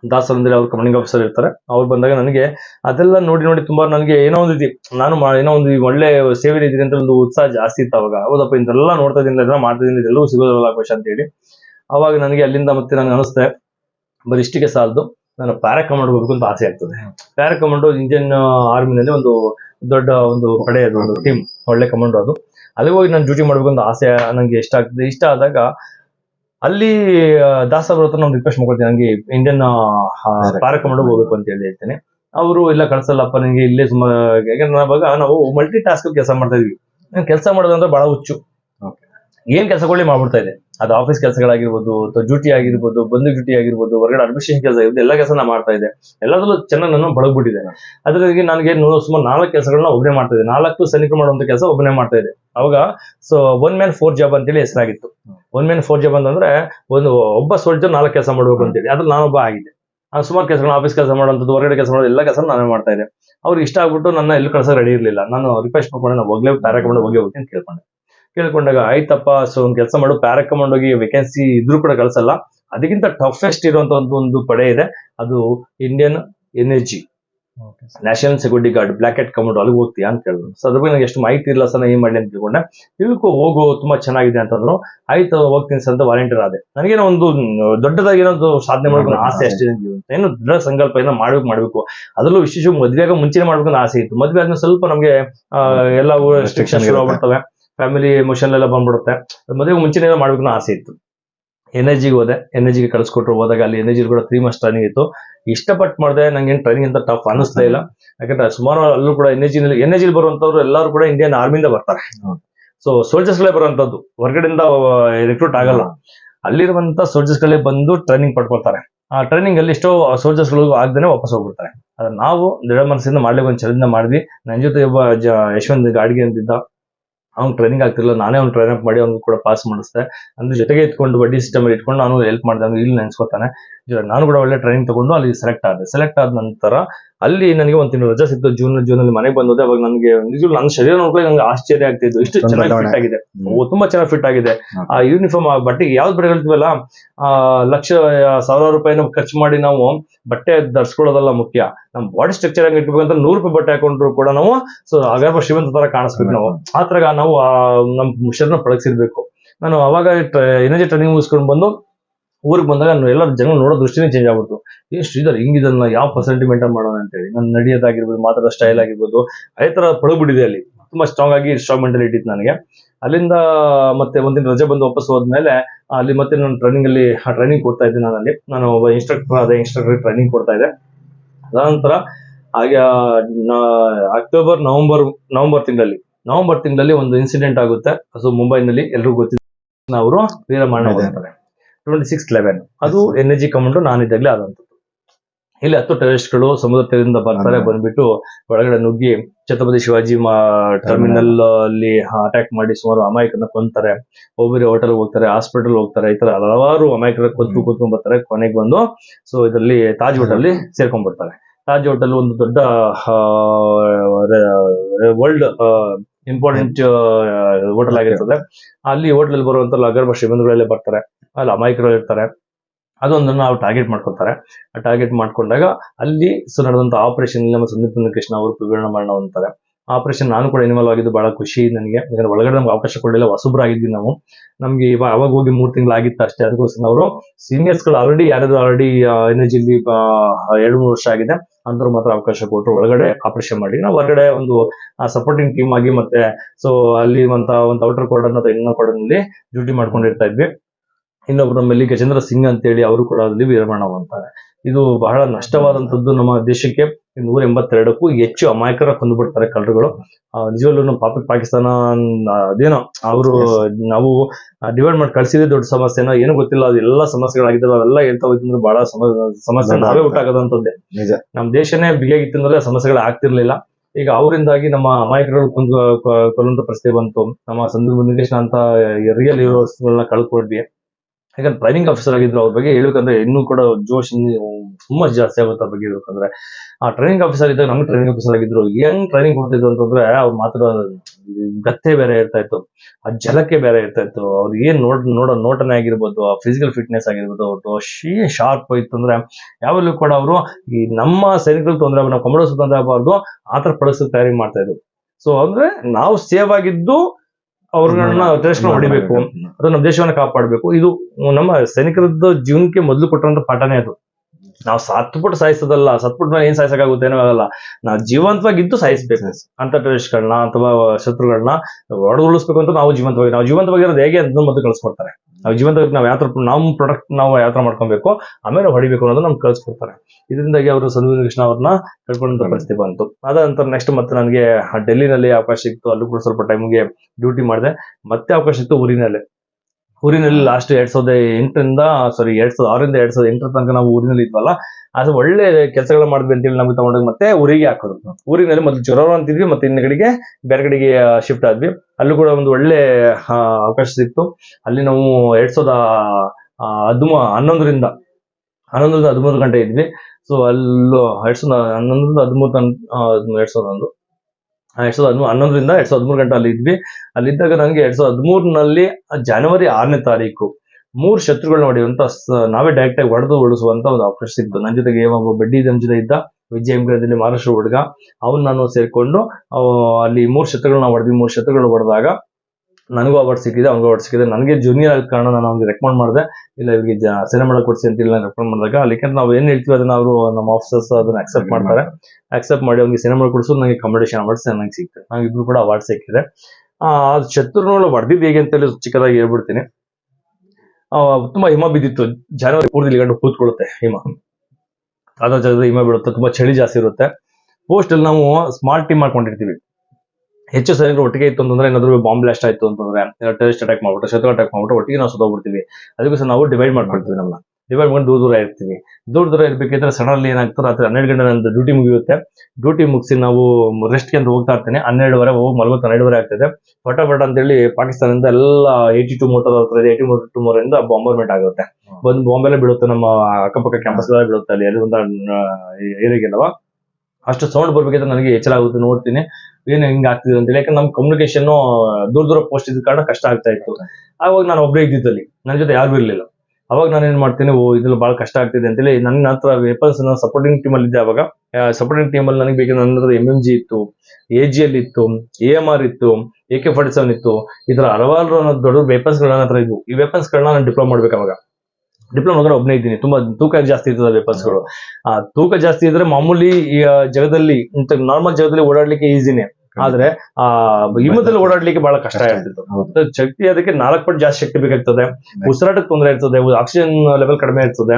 ದಾಸ್ ಸರ್ ಅಂದ್ರೆ ಅವ್ರು ಕಮಾಂಡಿಂಗ್ ಆಫೀಸರ್ ಇರ್ತಾರೆ. ಅವ್ರು ಬಂದಾಗ ನನಗೆ ಅದೆಲ್ಲ ನೋಡಿ ನೋಡಿ ತುಂಬಾ ನನಗೆ ಏನೋ ಒಂದು ನಾನು ಏನೋ ಒಂದು ಒಳ್ಳೆ ಸೇವೆ ಇದ್ದೀನಿ ಅಂತ ಒಂದು ಉತ್ಸಾಹ ಜಾಸ್ತಿ ಇತ್ತು ಅವಾಗ. ಹೌದಪ್ಪ, ಇದೆಲ್ಲ ನೋಡ್ತಾ ಇದ್ದೀನಿ ಎಲ್ಲ ಮಾಡ್ತಾ ಇದ್ದೀನಿ, ಇದೆಲ್ಲವೂ ಸಿಗೋದಿಲ್ಲ ಅಂತ ಹೇಳಿ ಅವಾಗ ನನಗೆ ಅಲ್ಲಿಂದ ಮತ್ತೆ ನನಗೆ ಅನಿಸ್ತೆ ಬರೀ ಇಷ್ಟಿಗೆ ಸಾಲದು. ನಾನು ಪ್ಯಾರಾ ಕಮಾಂಡ್ ಹೋಗ್ಬೇಕು ಅಂತ ಆಸೆ ಆಗ್ತದೆ. ಪ್ಯಾರಾ ಕಮಾಂಡ್ ಇಂಡಿಯನ್ ಆರ್ಮಿನಲ್ಲಿ ಒಂದು ದೊಡ್ಡ ಒಂದು ಪಡೆ ಅದು ಒಂದು ಟೀಮ್ ಒಳ್ಳೆ ಕಮಾಂಡೋ ಅದು. ಅಲ್ಲಿಗೆ ಹೋಗಿ ನಾನು ಡ್ಯೂಟಿ ಮಾಡ್ಬೇಕು ಅಂತ ಆಸೆ ನನಗೆ ಇಷ್ಟ ಆಗ್ತದೆ. ಇಷ್ಟ ಆದಾಗ ಅಲ್ಲಿ ದಾಸ ಅವ್ರ ಹತ್ರ ನಾನು ರಿಕ್ವೆಸ್ಟ್ ಮಾಡ್ಕೊಳ್ತೀನಿ. ನನಗೆ ಇಂಡಿಯನ್ ಪ್ಯಾರಾ ಕಮಾಂಡೋ ಹೋಗ್ಬೇಕು ಅಂತ ಹೇಳಿ ಹೇಳ್ತೇನೆ. ಅವರು ಇಲ್ಲ ಕಳ್ಸಲ್ಲಪ್ಪ ನಂಗೆ ಇಲ್ಲೇ ಸುಮಾರು ಯಾಕಂದ್ರೆ ಅವಾಗ ನಾವು ಮಲ್ಟಿ ಟಾಸ್ಕ್ ಕೆಲಸ ಮಾಡ್ತಾ ಇದ್ವಿ. ಕೆಲಸ ಮಾಡೋದಂದ್ರೆ ಬಹಳ ಹುಚ್ಚು. ಏನ್ ಕೆಲಸಗಳೇ ಮಾಡ್ಬಿಡ್ತಾ ಇದೆ. ಅದು ಆಫೀಸ್ ಕೆಲಸಗಳಾಗಿರ್ಬೋದು, ಅಥವಾ ಡ್ಯೂಟಿ ಆಗಿರ್ಬೋದು ಬಂದು ಡ್ಯೂಟಿ ಆಗಿರ್ಬೋದು, ಹೊರಗಡೆ ಅಡ್ಮಿಷನ್ ಕೆಲಸ ಆಗಿರ್ಬೋದು, ಎಲ್ಲ ಕೆಲಸ ಮಾಡ್ತಾ ಇದೆ. ಎಲ್ಲದರಲ್ಲೂ ಚೆನ್ನಾಗಿ ನಾನು ಬಳಗ್ಬಿಟ್ಟಿದೆ ಅದ್ರಾಗಿ ನನಗೆ ಸುಮಾರು ನಾಲ್ಕು ಕೆಲಸಗಳನ್ನ ಒಬ್ಬನೇ ಮಾಡ್ತಾ ಇದ್ದೆ ನಾಲ್ಕು ಸೈನಿಕರು ಮಾಡುವಂತ ಕೆಲಸ ಒಬ್ಬನೇ ಮಾಡ್ತಾ ಇದ್ದೆ ಅವಾಗ, so one man for job ಅಂತೇಳಿ ಹೆಸರಾಗಿತ್ತು. ಒನ್ ಮ್ಯಾನ್ ಫೋರ್ ಜಾಬ್ ಅಂತಂದ್ರೆ ಒಂದು ಒಬ್ಬ ಸೋಲ್ಜರ್ ನಾಲ್ಕು ಕೆಲಸ ಮಾಡ್ಬೇಕು ಅಂತೇಳಿ. ಅದ್ರಲ್ಲಿ ನಾನೊಬ್ಬ ಆಗಿದ್ದೆ. ಆ ಸುಮಾರು ಕೆಲಸಗಳು ಆಫೀಸ್ ಕೆಲಸ ಮಾಡುವಂಥದ್ದು, ಹೊರಗಡೆ ಕೆಲಸ ಮಾಡೋದು ಎಲ್ಲ ಕೆಲಸ ನಾನೇ ಮಾಡ್ತಾ ಇದ್ದೆ. ಅವ್ರಿಗೆ ಇಷ್ಟ ಆಗ್ಬಿಟ್ಟು ನನ್ನ ಎಲ್ಲೂ ಕಳ್ಸೋ ರೆಡಿ ಇರಲಿಲ್ಲ. ನಾನು ರಿಕ್ವೆಸ್ಟ್ ಮಾಡ್ಕೊಂಡು ನಾವು ಹೋಗ್ಲೇ ಕಾರ್ಯಕ್ರಮ ಹೋಗಿ ಹೋಗ್ತೀನಿ ಅಂತ ಕೇಳ್ಕೊಂಡೆ. ಕೇಳ್ಕೊಂಡಾಗ ಆಯ್ತಪ್ಪ ಸೊ ಒಂದು ಕೆಲಸ ಮಾಡು ಪ್ಯಾರಾಕಮಾಂಡ್ ಹೋಗಿ ವೇಕೆನ್ಸಿ ಇದ್ರೂ ಕೂಡ ಕಳ್ಸಲ್ಲ. ಅದಕ್ಕಿಂತ ಟಫೆಸ್ಟ್ ಇರುವಂತ ಒಂದು ಒಂದು ಪಡೆ ಇದೆ. ಅದು Indian energy national security guard black head command ಅಲ್ಲಿಗೆ ಹೋಗ್ತೀಯ ಅಂತ ಕೇಳಿದ್ರು. ಸೊ ಅದ್ರ ಬಗ್ಗೆ ನನಗೆ ಎಷ್ಟು ಮಾಹಿತಿ ಇಲ್ಲ ಸರ್ ಏನ್ ಮಾಡಲಿ ಅಂತ ತಿಳ್ಕೊಂಡೆ. ತಿಳ್ಕೊ ಹೋಗು ತುಂಬಾ ಚೆನ್ನಾಗಿದೆ ಅಂತಂದ್ರು ಆಯ್ತು ಹೋಗ್ತೀನಿ ಸರ್ ಅಂತ ವಾಲಂಟಿಯರ್ ಆದೆ. ನನಗೇನೋ ಒಂದು ದೊಡ್ಡದಾಗಿ ಏನೋ ಒಂದು ಸಾಧನೆ ಮಾಡಬೇಕು ಆಸೆ ಅಷ್ಟೇ ಏನು ದೃಢ ಸಂಕಲ್ಪ ಏನೋ ಮಾಡ್ಬೇಕು ಮಾಡ್ಬೇಕು. ಅದರಲ್ಲೂ ವಿಶೇಷ ಮದುವೆಯಾಗ ಮುಂಚೆನೆ ಮಾಡ್ಬೇಕು ಅಂತ ಆಸೆ ಇತ್ತು. ಮದುವೆ ಆದ್ಮೇಲೆ ಸ್ವಲ್ಪ ನಮಗೆ ಎಲ್ಲ ರೆಸ್ಟ್ರಿಕ್ಷನ್ ಶುರು ಆಗ್ಬಿಡ್ತವೆ ಫ್ಯಾಮಿಲಿ ಎಮೋಷನ್ ಎಲ್ಲ ಬಂದ್ಬಿಡುತ್ತೆ. ಮದುವೆ ಮುಂಚೆನೆ ಮಾಡ್ಬೇಕು ಅನ್ನೋ ಆಸೆ ಇತ್ತು. ಎನರ್ಜಿಗೆ ಹೋದೆ. ಎನರ್ಜಿಗೆ ಕಳಿಸ್ಕೊಟ್ರು. ಹೋದಾಗ ಅಲ್ಲಿ ಎನರ್ಜಿ ಕೂಡ ತ್ರೀ ಮಂತ್ಸ್ ಟ್ರೈನಿಂಗ್ ಇತ್ತು. ಇಷ್ಟಪಟ್ಟು ಮಾಡಿದೆ. ನಂಗೆ ಏನು ಟ್ರೈನಿಂಗ್ ಅಂತ ಟಫ್ ಅನಿಸ್ತಾ ಇಲ್ಲ. ಯಾಕಂದ್ರೆ ಸುಮಾರು ಅಲ್ಲೂ ಕೂಡ ಎನರ್ಜಿನಲ್ಲಿ ಜಿಲಿ ಬರುವಂತವ್ರು ಎಲ್ಲರೂ ಕೂಡ ಇಂಡಿಯನ್ ಆರ್ಮಿಯಿಂದ ಬರ್ತಾರೆ. ಸೊ ಸೋಲ್ಜರ್ಸ್ಗಳೇ ಬರುವಂತದ್ದು. ಹೊರಗಡೆಯಿಂದ ರಿಕ್ರೂಟ್ ಆಗಲ್ಲ. ಅಲ್ಲಿರುವಂತ ಸೋಲ್ಜರ್ಸ್ಗಳೇ ಬಂದು ಟ್ರೈನಿಂಗ್ ಪಡ್ಕೊಳ್ತಾರೆ. ಆ ಟ್ರೈನಿಂಗ್ ಅಲ್ಲಿ ಎಷ್ಟೋ ಸೋಲ್ಜರ್ಸ್ಗಳಿಗೂ ಆಗದೇ ವಾಪಸ್ ಹೋಗ್ಬಿಡ್ತಾರೆ. ಅದ್ರ ನಾವು ದೃಢ ಮನಸ್ಸಿಂದ ಮಾಡ್ಲಿಕ್ಕೆ ಒಂದು ಚಲನೆ ಮಾಡಿದ್ವಿ. ನನ್ನ ಜೊತೆ ಒಬ್ಬ ಯಶವಂತ್ ಗಾಡಿಗೆ ಅಂತಿದ್ದ. ಅವ್ನು ಟ್ರೈನಿಂಗ್ ಆಗ್ತಿಲ್ಲ ನಾನೇ ಅವ್ನು ಟ್ರೈನ್ ಮಾಡಿ ಅವ್ನು ಕೂಡ ಪಾಸ್ ಮಾಡಿಸ್ದೆ. ಅಂದ್ರೆ ಜೊತೆಗೆ ಇಟ್ಕೊಂಡು ಬಡ್ಡಿ ಸಿಸ್ಟಮ್ ಇಟ್ಕೊಂಡು, ನಾನು ಹೆಲ್ಪ್ ಮಾಡಿದೆ ಅವ್ನು ಇಲ್ಲಿ ನೆನ್ಸ್ಕೊತಾನೆ. ನಾನು ಕೂಡ ಒಳ್ಳೆ ಟ್ರೈನಿಂಗ್ ತಗೊಂಡು ಅಲ್ಲಿ ಸೆಲೆಕ್ಟ್ ಆದೆ. ಸೆಲೆಕ್ಟ್ ಆದ ನಂತರ ಅಲ್ಲಿ ನನಗೆ ಒಂದು ತಿಂಗಳು ರಜಾ ಸಿಕ್ತು. ಜೂನ್ ಜೂನ್ ಅಲ್ಲಿ ಮನೆಗೆ ಬಂದೋದೆ. ಅವಾಗ ನನಗೆ ನಿಜವಾಗ್ಲೂ ನನ್ನ ಶರೀರ ನೋಡ್ಕೊಳ್ಳಿ ನಂಗೆ ಆಶ್ಚರ್ಯ ಆಗ್ತಿದ್ದು ಇಷ್ಟು ಚೆನ್ನಾಗಿ ಫಿಟ್ ಆಗಿದೆ. ತುಂಬಾ ಚೆನ್ನಾಗಿ ಫಿಟ್ ಆಗಿದೆ. ಆ ಯೂನಿಫಾರ್ಮ್ ಆ ಬಟ್ಟೆಗೆ ಯಾವ್ದು ಬಟ್ಟೆ ಹೇಳ್ತೀವಲ್ಲ ಆ ಲಕ್ಷ ಸಾವಿರ ರೂಪಾಯಿ ರೂಪಾಯಿನ ಖರ್ಚು ಮಾಡಿ ನಾವು ಬಟ್ಟೆ ಧರಿಸ್ಕೊಳ್ಳೋದಲ್ಲ ಮುಖ್ಯ. ನಮ್ಮ ಬಾಡಿ ಸ್ಟ್ರಕ್ಚರ್ ಆಗಿ ಇಟ್ಬೇಕಂತ ನೂರು ರೂಪಾಯಿ ಬಟ್ಟೆ ಹಾಕೊಂಡ್ರು ಕೂಡ ನಾವು ಸೊ ಅಗರ್ಭ ಶ್ರೀಮಂತ ತರ ಕಾಣಿಸ್ಬೇಕು ನಾವು. ಆ ತರ ನಾವು ಆ, ನಮ್ಮ ಶರೀರನ ಪಳಗಿಸಿರ್ಬೇಕು. ನಾನು ಅವಾಗ ಎನರ್ಜಿ ಟ್ರೈನಿಂಗ್ ಮುಗಿಸ್ಕೊಂಡು ಬಂದು ಊರಿಗೆ ಬಂದಾಗ ನಾನು ಎಲ್ಲ ಜನ ನೋಡೋ ದೃಷ್ಟಿನೇ ಚೇಂಜ್ ಆಗ್ಬಿಡ್ತು. ಏನ್ ಶ್ರೀಧರ್, ಹಿಂಗಿದನ್ನ ಯಾವ ಪರ್ಸೆಂಟ್ ಮೇಂಟೈನ್ ಮಾಡೋಣ ಅಂತೇಳಿ. ನಾನು ನಡೆಯೋದಾಗಿರ್ಬೋದು ಮಾತಾಡೋ ಸ್ಟೈಲ್ ಆಗಿರ್ಬೋದು. ಅದೇ ತರ ಪಳಗ್ಬಿಟ್ಟಿದೆ ಅಲ್ಲಿ. ತುಂಬಾ ಸ್ಟ್ರಾಂಗ್ ಆಗಿ ಸ್ಟ್ರಾಂಗ್ ಮೆಂಟಾಲಿಟಿ ಇತ್ತು ನನಗೆ. ಅಲ್ಲಿಂದ, ಮತ್ತೆ ಒಂದಿನ ರಜೆ ಬಂದು ವಾಪಸ್ ಹೋದ್ಮೇಲೆ, ಅಲ್ಲಿ ಮತ್ತೆ ನಾನು ಟ್ರೈನಿಂಗ್ ಅಲ್ಲಿ ಟ್ರೈನಿಂಗ್ ಕೊಡ್ತಾ ಇದ್ದೆ ನಾನು ಅಲ್ಲಿ. ನಾನು ಒಬ್ಬ ಇನ್ಸ್ಟ್ರಕ್ಟರ್ ಅದೇ ಇನ್ಸ್ಟ್ರಕ್ಟರ್ ಟ್ರೈನಿಂಗ್ ಕೊಡ್ತಾ ಇದ್ದೆ. ಅದಾನಂತರ, ಹಾಗೆ ಅಕ್ಟೋಬರ್ ನವೆಂಬರ್ ನವೆಂಬರ್ ತಿಂಗಳಲ್ಲಿ. ನವೆಂಬರ್ ತಿಂಗಳಲ್ಲಿ ಒಂದು ಇನ್ಸಿಡೆಂಟ್ ಆಗುತ್ತೆ. ಸೊ ಮುಂಬೈನಲ್ಲಿ ಎಲ್ರಿಗೂ ಗೊತ್ತಿದ್ದ ಅವರು ವೀರಮರಣ ಇದೆ. ಟ್ವೆಂಟಿ ಸಿಕ್ಸ್ ಲೆವೆನ್ ಅದು ಎನ್ ಎಜಿ ಜಿ ನಾನು ನಾನಿದ್ದಾಗಲೇ ಆದಂಥದ್ದು. ಇಲ್ಲಿ ಹತ್ತು ಟೆರರಿಸ್ಟ್ಗಳು ಸಮುದ್ರ ತೀರದಿಂದ ಬರ್ತಾರೆ. ಬಂದ್ಬಿಟ್ಟು ಒಳಗಡೆ ನುಗ್ಗಿ ಛತ್ರಪತಿ ಶಿವಾಜಿ ಟರ್ಮಿನಲ್ ಅಲ್ಲಿ ಅಟ್ಯಾಕ್ ಮಾಡಿ ಸುಮಾರು ಅಮಾಯಕರನ್ನ ಕೊಂತಾರೆ ಒಬ್ಬರೇ ಹೋಟೆಲ್ ಹೋಗ್ತಾರೆ ಹಾಸ್ಪಿಟಲ್ ಹೋಗ್ತಾರೆ ಈ ತರ ಹಲವಾರು ಅಮಾಯಕರ. ಕೂತ್ಕೊಂಡ್ ಬರ್ತಾರೆ ಕೊನೆಗೆ ಬಂದು ಸೊ ಇದರಲ್ಲಿ ತಾಜ್ ಹೋಟೆಲ್ ಅಲ್ಲಿ ಸೇರ್ಕೊಂಡ್ ಬರ್ತಾರೆ ತಾಜ್ ಹೋಟೆಲ್ ಒಂದು ದೊಡ್ಡ ವರ್ಲ್ಡ್ ಇಂಪಾರ್ಟೆಂಟ್ ಹೋಟೆಲ್ ಆಗಿರ್ತದೆ. ಅಲ್ಲಿ ಹೋಟೆಲ್ ಬರುವಂತ ಲಗರ್ಭ ಶ್ರೀಮಂತಗಳಲ್ಲೇ ಬರ್ತಾರೆ. ಅಲ್ಲಿ, ಅಮಾಯಕರು ಇರ್ತಾರೆ. ಅದೊಂದನ್ನು ನಾವು ಟಾರ್ಗೆಟ್ ಮಾಡ್ಕೊತಾರೆ ಆ ಟಾರ್ಗೆಟ್ ಮಾಡ್ಕೊಂಡಾಗ ಅಲ್ಲಿ ಸೊ, ನಡೆದಂತ ಆಪರೇಷನ್ ನಮ್ಮ ಸಂದೀಪ್ ಕೃಷ್ಣ ಅವರು ಪ್ರಿವೇಣ ಮರಣ ಅಂತಾರೆ. ಆಪರೇಷನ್ ನಾನು ಕೂಡ ಇನ್ವಾಲ್ವ್ ಆಗಿದ್ದು ಬಹಳ ಖುಷಿ ನನಗೆ. ಯಾಕಂದ್ರೆ ಒಳಗಡೆ ನಮ್ಗೆ ಅವಕಾಶ ಕೊಡಲಿಲ್ಲ. ಹೊಸಬ್ರಾಗಿದ್ವಿ ನಾವು. ನಮ್ಗೆ ಇವಾಗ ಅವಾಗ ಹೋಗಿ ಮೂರ್ ತಿಂಗಳಾಗಿತ್ತು ಅಷ್ಟೇ. ಅದಕ್ಕೋಸ್ಕರ ಅವರು ಸೀನಿಯರ್ಸ್ಗಳು ಆಲ್ರೆಡಿ ಯಾರು ಆಲ್ರೆಡಿ ಎನರ್ಜಿಲಿ ಎರಡು, ಮೂರು ವರ್ಷ ಆಗಿದೆ. ಅಂಥವ್ರು ಮಾತ್ರ ಅವಕಾಶ ಕೊಟ್ಟರು ಒಳಗಡೆ ಆಪರೇಷನ್ ಮಾಡಿ. ನಾವು ಹೊರಗಡೆ ಒಂದು ಸಪೋರ್ಟಿಂಗ್ ಟೀಮ್ ಆಗಿ ಮತ್ತೆ ಸೊ ಅಲ್ಲಿ ಒಂದು ಔಟರ್ ಕೋರ್ಡ್ ಅಥವಾ ಇನ್ನೊಂದು ಕೋರ್ಡನ್ನಲ್ಲಿ ಡ್ಯೂಟಿ ಮಾಡ್ಕೊಂಡಿರ್ತಾ ಇದ್ವಿ. ಇನ್ನೊಬ್ರು ನಮ್ಮಲ್ಲಿ ಗಜೇಂದ್ರ ಸಿಂಗ್ ಅಂತೇಳಿ ಅವರು ಕೂಡ ಅಲ್ಲಿ ವೀರಮರಣ ಇದು ಬಹಳ ನಷ್ಟವಾದಂತದ್ದು ನಮ್ಮ ದೇಶಕ್ಕೆ. ನೂರ ಎಂಬತ್ತೆರಡಕ್ಕೂ ಹೆಚ್ಚು ಅಮಾಯಕರ ಕೊಂದುಬಿಡ್ತಾರೆ ಕಳ್ಳರುಗಳು. ನಿಜವಲ್ಲೂ ನಮ್ಮ ಪಾಪ ಪಾಕಿಸ್ತಾನ ಅದೇನೋ ಅವರು ನಾವು ಡಿವೈಡ್ ಮಾಡಿ ಕಳ್ಸಿದ್ರೆ ದೊಡ್ಡ ಸಮಸ್ಯೆನೋ ಏನು ಗೊತ್ತಿಲ್ಲ ಅದು ಎಲ್ಲಾ ಸಮಸ್ಯೆಗಳಾಗಿದ್ದಾವೆ ಅವೆಲ್ಲ ಹೇಳ್ತಾ ಹೋಯ್ತಂದ್ರೆ ಬಹಳ ಸಮ- ಸಮಸ್ಯೆ ನಾವೇ ಉಂಟಾಗದಂತದ್ದೇ ನಿಜ. ನಮ್ಮ ದೇಶನೇ ಬಿಗಿಯಾಗಿತ್ತಂದ್ರೆ ಸಮಸ್ಯೆಗಳು ಆಗ್ತಿರ್ಲಿಲ್ಲ. ಈಗ ಅವರಿಂದಾಗಿ ನಮ್ಮ ಅಮಾಯಕರು ಕೊಂದು ಕೊಲ್ಲಂತ ಕೊಲ್ಲುವಂತ ಪರಿಸ್ಥಿತಿ ಬಂತು. ನಮ್ಮ ಸಂದರ್ಭ ನಿರ್ದೇಶನ ಅಂತ ರಿಯಲ್ ಹೀರೋಸ್ಗಳನ್ನ ಕಳ್ಕೊಂಡ್ವಿ. ಯಾಕಂದ್ರೆ ಟ್ರೈನಿಂಗ್ ಆಫೀಸರ್ ಆಗಿದ್ರು ಅವ್ರ ಬಗ್ಗೆ ಹೇಳ್ಬೇಕಂದ್ರೆ ಇನ್ನೂ ಕೂಡ ಜೋಶ್ ತುಂಬಾ ಜಾಸ್ತಿ ಆಗುತ್ತೆ ಬಗ್ಗೆ ಹೇಳ್ಬೇಕಂದ್ರೆ. ಆ ಟ್ರೈನಿಂಗ್ ಆಫೀಸರ್ ಇದ್ದಾಗ ನಮ್ಗೆ ಟ್ರೈನಿಂಗ್ ಆಫೀಸರ್ ಆಗಿದ್ರು, ಹೆಂಗ್ ಟ್ರೈನಿಂಗ್ ಕೊಡ್ತಿದ್ರು ಅಂತಂದ್ರೆ ಅವ್ರು ಮಾತ್ರ ಗತ್ತೆ ಬೇರೆ ಇರ್ತಾ ಇತ್ತು, ಆ ಜಲಕ್ಕೆ ಬೇರೆ ಇರ್ತಾ ಇತ್ತು. ಅವ್ರು ಏನ್ ನೋಡ್, ನೋಡೋ ನೋಟನೇ ಆಗಿರ್ಬೋದು, ಆ ಫಿಸಿಕಲ್ ಫಿಟ್ನೆಸ್ ಆಗಿರ್ಬೋದು ಅವ್ರದ್ದು ಶೀ ಶಾರ್ಪ್ ಇತ್ತು ಅಂದ್ರೆ ಯಾವಾಗಲೂ ಕೂಡ ಅವರು ಈ ನಮ್ಮ ಸೈನಿಕರು ತೊಂದರೆ ನಾವು ಕಮಡೋಸ್ ತೊಂದರೆ ಆಗಬಾರ್ದು ಆತರ ತರ ತಯಾರಿ ಮಾಡ್ತಾ ಇದ್ರು. ಸೊ ಅಂದ್ರೆ ನಾವು ಸೇವ್ ಆಗಿದ್ದು ಅವ್ರನ್ನ ಟೆರರಿಸ್ಟ್ನ ಹೊಡಿಬೇಕು. ಅಥವಾ ನಮ್ಮ ದೇಶವನ್ನ ಕಾಪಾಡಬೇಕು. ಇದು ನಮ್ಮ ಸೈನಿಕರದ್ದು ಜೀವನಕ್ಕೆ ಮೊದಲು ಕೊಟ್ಟಂತ ಪಾಠನೇ ಅದು. ನಾವು ಸತ್ಬಿಟ್ಟು ಸಾಯಿಸೋದಲ್ಲ ಸತ್ಬಿಟ್ಟು ಮೇಲೆ ಏನ್ ಸಾಯಿಸಕ್ಕಾಗುತ್ತೆ ಏನೋ ಆಗಲ್ಲ. ನಾವು ಜೀವಂತವಾಗಿದ್ದು ಸಾಯಿಸ್ಬೇಕು. ಅಂತ ಪ್ರದೇಶಗಳನ್ನ ಅಥವಾ ಶತ್ರುಗಳನ್ನ ಒಡಗೊಳಿಸ್ಬೇಕು ಅಂತ ನಾವು ಜೀವಂತವಾಗಿ ನಾವು ಜೀವಂತವಾಗಿರೋದು ಹೇಗೆ ಅಂತ ಮೊದಲು ಕಳ್ಸ್ಕೊಡ್ತಾರೆ. ನಾವು ಜೀವಂತವಾಗಿ ನಾವು ಯಾತ್ರ ನಮ್ಮ ಪ್ರಾಡಕ್ಟ್ ನಾವು ಯಾವ ತರ ಮಾಡ್ಕೊಬೇಕು ಆಮೇಲೆ ಹೊಡಿಬೇಕು ಅನ್ನೋದು ನಮ್ಗೆ ಕಳ್ಸ್ಕೊಡ್ತಾರೆ. ಇದರಿಂದಾಗಿ ಅವರು ಸಂದೀಪ್ ಕೃಷ್ಣ ಅವ್ರನ್ನ ಕಳ್ಕೊಂಡಂತ ಪರಿಸ್ಥಿತಿ ಬಂತು. ಅದ ನಂತರ ನೆಕ್ಸ್ಟ್ ಮತ್ತೆ ನನಗೆ ಡೆಲ್ಲಿನಲ್ಲಿ ಅವಕಾಶ ಇತ್ತು ಅಲ್ಲೂ ಕೂಡ ಸ್ವಲ್ಪ ಟೈಮ್ಗೆ ಡ್ಯೂಟಿ ಮಾಡಿದೆ. ಮತ್ತೆ ಅವಕಾಶ ಇತ್ತು ಊರಿನಲ್ಲಿ. ಊರಿನಲ್ಲಿ ಲಾಸ್ಟ್ ಎರಡ್ ಸಾವಿರದ ಎಂಟರಿಂದ ಸಾರಿ ಎರಡ್ ಸಾವಿರದ ಆರರಿಂದ ಎರಡ್ ಸಾವಿರದ ಎಂಟರ ತನಕ ನಾವು ಊರಿನಲ್ಲಿ ಇದ್ವಲ್ಲ ಅದು ಒಳ್ಳೆ ಕೆಲಸಗಳ ಮಾಡಿದ್ವಿ ಅಂತೇಳಿ ನಮಗೆ ತಗೊಂಡೋಗಿ ಮತ್ತೆ ಊರಿಗೆ ಹಾಕೋದು. ಊರಿನಲ್ಲಿ ಮೊದಲು ಜ್ವರ ಅಂತಿದ್ವಿ ಮತ್ತೆ ಕಡೆಗೆ ಬೇರೆ ಕಡೆಗೆ ಶಿಫ್ಟ್ ಆದ್ವಿ. ಅಲ್ಲೂ ಕೂಡ ಒಂದು ಒಳ್ಳೆ ಅವಕಾಶ ಸಿಕ್ತು. ಅಲ್ಲಿ ನಾವು ಎರಡ್ ಸಾವಿರದ ಹದಿಮ, ಹನ್ನೊಂದರಿಂದ ಹನ್ನೊಂದರಿಂದ ಹದಿಮೂರು ಗಂಟೆ ಇದ್ವಿ. ಸೊ ಅಲ್ಲೂ, ಎರಡ್ ಸಾವಿರದ ಹನ್ನೊಂದರಿಂದ ಹದಿಮೂರು ಎರಡ್ ಸಾವಿರದ ಒಂದು. ಎರಡ್ ಸಾವಿರದ ಹದಿಮೂರು ಹನ್ನೊಂದರಿಂದ ಎರಡ್ ಸಾವಿರದ ಹದಿಮೂರು ಗಂಟೆ ಅಲ್ಲಿ ಇದ್ವಿ. ಅಲ್ಲಿದ್ದಾಗ ನನಗೆ ಎರಡ್ ಸಾವಿರದ ಹದಿಮೂರಿನಲ್ಲಿ ಜನವರಿ ಆರನೇ ತಾರೀಕು. ಮೂರು ಶತ್ರುಗಳನ್ನ ಹೊಡೆಯುವಂತ ನಾವೇ ಡೈರೆಕ್ಟ್ ಆಗಿ ಹೊಡೆದು ಉಳಿಸುವಂತ ಒಂದು ಅವಕಾಶ ಸಿಕ್ತು. ನನ್ನ ಜೊತೆಗೆ ಒಬ್ಬ ಬಡ್ಡಿ ನಮ್ಮ ಜೊತೆ ಇದ್ದ ವಿಜಯ ಮಹಾರಾಷ್ಟ್ರ ಹುಡುಗ. ಅವ್ನ ನಾನು ಸೇರಿಕೊಂಡು ಅಲ್ಲಿ ಮೂರು ಶತ್ರುಗಳನ್ನ ಹೊಡೆದ್ವಿ. ಮೂರು ಶತ್ರುಗಳು ಹೊಡೆದಾಗ ನನಗೂ ಅವಾರ್ಡ್ ಸಿಕ್ಕಿದೆ ಅವ್ನಿಗೂ ಅವಾರ್ಡ್ ಸಿಕ್ಕಿದೆ. ನನಗೆ ಜೂನಿಯರ್ ಆದ ಕಾರಣ ನಾನು ಅವ್ನಿಗೆ ರೆಕಮೆಂಡ್ ಮಾಡಿದೆ. ಇಲ್ಲ ಇವ್ರಿಗೆ ಸಿನಿಮಾ ಕೊಡಿಸಿ ಅಂತ ಇಲ್ಲ ರೆಕಮೆಂಡ್ ಮಾಡಿದಾಗ. ಅಲ್ಲಿ ನಾವು ಏನು ಹೇಳ್ತೀವಿ ಅದನ್ನ ಅವರು ನಮ್ಮ ಆಫೀಸರ್ಸ್ ಅದನ್ನ ಅಕ್ಸೆಪ್ಟ್ ಮಾಡ್ತಾರೆ. ಅಕ್ಸೆಪ್ಟ್ ಮಾಡಿ ಅವ್ನಿಗೆ ಸಿನಿಮಾ ಕೊಡಿಸು ನನಗೆ ಕಾಂಪಿಟೇಷನ್ ಅವಾರ್ಡ್ಸ್ ನನಗೆ ಸಿಗ್ತದೆ. ನಾವು ಇಬ್ರು ಕೂಡ ಅವಾರ್ಡ್ ಸಿಕ್ಕಿದೆ. ಆ ಶತ್ರುಗಳು ಹೊಡೆದಿದ್ದು ಹೇಗೆ ಅಂತೇಳಿ ಚಿಕ್ಕದಾಗಿ ಹೇಳ್ಬಿಡ್ತೀನಿ. ತುಂಬಾ ಹಿಮ ಬಿದ್ದಿತ್ತು. ಜನವರಿ ಪೂರ್ತಿ ಗಂಟೆ ಕೂತ್ಕೊಳ್ಳುತ್ತೆ ಹಿಮ. ಅದ ಜಾಗದಲ್ಲಿ ಹಿಮ ಬೀಳುತ್ತೆ ತುಂಬಾ ಚಳಿ ಜಾಸ್ತಿ ಇರುತ್ತೆ. ಪೋಸ್ಟ್ ಅಲ್ಲಿ ನಾವು ಸ್ಮಾರ್ಟ್ ಟೀಮ್ ಮಾಡ್ಕೊಂಡಿರ್ತೀವಿ. ಹೆಚ್ಚು ಸೈನಿಕರು ಒಟ್ಟಿಗೆ ಇತ್ತು ಅಂತಂದ್ರೆ ಏನಾದ್ರು ಬಾಂಬ್ ಬ್ಲಾಸ್ಟ್ ಆಯ್ತು ಅಂತಂದ್ರೆ ಟೆರಿಸ್ಟ್ ಅಟ್ಯಾಕ್ ಮಾಡ್ಬಿಟ್ಟು, ಶತ್ರು ಅಟ್ಯಾಕ್ ಮಾಡ್ಬಿಟ್ಟು ಒಟ್ಟಿಗೆ ನಾವು ಸುತ್ತೋಗ್ಬಿಡ್ತೀವಿ. ಅದಕ್ಕೋಸ್ಕರ ನಾವು ಡಿವೈಡ್ ಮಾಡ್ಕೊಳ್ತೀವಿ ನಮ್ಮ ಡಿವೈಡ್ ಮಾಡಿ ದೂರ ದೂರ ಇರ್ತೀವಿ. ದೂರ ದೂರ ಇರ್ಬೇಕಿದ್ರೆ ಸಡನ್ಲಿ ಏನಾಗ್ತದೆ? ರಾತ್ರಿ ಹನ್ನೆರಡು ಗಂಟೆ ನಂದು ಡ್ಯೂಟಿ ಮುಗಿಯುತ್ತೆ. ಡ್ಯೂಟಿ ಮುಗಿಸಿ ನಾವು ರೆಸ್ಟ್ಗೆ ಅಂತ ಹೋಗ್ತಾ ಇರ್ತೀನಿ. ಹನ್ನೆರಡುವರೆ ಹೋಗಿ ಮಲಗುತ್ತ ಹನ್ನೆರಡುವರೆ ಆಗ್ತದೆ. ಫಟಾಫಟ್ ಅಂತೇಳಿ ಪಾಕಿಸ್ತಾನದಿಂದ ಎಲ್ಲ ಏಯ್ಟಿ ಟು ಮೋಟರ್ ಹತ್ರ ಏಯ್ಟಿ ಮೋಟರ್ ಟು ಮೋರಿಂದ ಬಾಂಬರ್ಮೆಂಟ್ ಆಗುತ್ತೆ. ಬಂದು ಬಾಂಬೆಲ್ಲ ಬೀಳುತ್ತೆ ನಮ್ಮ ಅಕ್ಕಪಕ್ಕ ಕ್ಯಾಂಪಸ್ ಬೀಳುತ್ತೆ ಅಲ್ಲಿ. ಎಲ್ಲಿ ಒಂದು ಏರಿಯಾಗೆಲ್ಲವ? ಅಷ್ಟು ಸೌಂಡ್ ಬರ್ಬೇಕಂತ ನನಗೆ ಎಚ್ಚರ ಆಗುತ್ತೆ, ನೋಡ್ತೀನಿ. ಏನು ಹಿಂಗ್ ಆಗ್ತಿದೆ ಅಂತ ಹೇಳಿ. ಯಾಕಂದ್ರೆ ನಮ್ಮ ಕಮ್ಯುನಿಕೇಶನ್ ದೂರ ದೂರ ಪೋಸ್ಟ್ ಇದ್ದ ಕಾರಣ ಕಷ್ಟ ಆಗ್ತಾ ಇತ್ತು. ಆವಾಗ ನಾನು ಒಬ್ಬರೇ ಇದ್ದಿದ್ದಲ್ಲಿ. ನನ್ನ ಜೊತೆ ಯಾರು ಇರಲಿಲ್ಲ. ಅವಾಗ ನಾನು ಏನ್ ಮಾಡ್ತೀನಿ, ಓ, ಇದ್ರಲ್ಲಿ ಬಹಳ ಕಷ್ಟ ಆಗ್ತಿದೆ ಅಂತೇಳಿ ನನ್ನ ಹತ್ರ ವೆಪನ್ಸ್ ಸಪೋರ್ಟಿಂಗ್ ಟೀಮ್ ಅಲ್ಲಿ ಇದ್ದೆ ಅವಾಗ ಸಪೋರ್ಟಿಂಗ್ ಟೀಮ್ ಅಲ್ಲಿ ನನಗೆ ಬೇಕಿದ್ರೆ ನನ್ನ ಹತ್ರ ಎಂ ಎಂ ಜಿ ಇತ್ತು ಎ ಜಿ ಎಲ್ ಇತ್ತು ಎ ಎಂ ಆರ್ ಇತ್ತು ಎ ಕೆ ಫಾರ್ಟಿ ಸೆವೆನ್ ಇತ್ತು. ಈ ತರ ಹಲವಾರು ದೊಡ್ಡ ವೆಪನ್ಸ್ಗಳ ನನ್ನ ಹತ್ರ ಇದ್ವು. ಈ ವೆಪನ್ಸ್ ಗಳನ್ನ ನಾನು ಡಿಪ್ಲೋ ಮಾಡ್ಬೇಕು ಅವಾಗ ಡಿಪ್ಲೊಮಾ ಒಳಗಡೆ ಒಬ್ಬನೇ ಇದ್ದೀನಿ. ತುಂಬಾ ತೂಕ ಜಾಸ್ತಿ ಇರ್ತದೆ ಪೇಪರ್ಸ್ಗಳು. ಆ ತೂಕ ಜಾಸ್ತಿ ಇದ್ರೆ ಮಾಮೂಲಿ ಈ ಜಗದಲ್ಲಿ ನಾರ್ಮಲ್ ಜಗದಲ್ಲಿ ಓಡಾಡ್ಲಿಕ್ಕೆ ಈಸಿನೇ ಆದ್ರೆ ಆ ಹಿಮದಲ್ಲಿ ಓಡಾಡ್ಲಿಕ್ಕೆ ಬಹಳ ಕಷ್ಟ ಇರ್ತಿತ್ತು ಶಕ್ತಿ ಅದಕ್ಕೆ ನಾಲ್ಕು ಪಟ್ಟು ಜಾಸ್ತಿ ಶಕ್ತಿ ಬೇಕಾಗ್ತದೆ. ಉಸಿರಾಟಕ್ಕೆ ತೊಂದರೆ ಇರ್ತದೆ. ಆಕ್ಸಿಜನ್ ಲೆವೆಲ್ ಕಡಿಮೆ ಇರ್ತದೆ.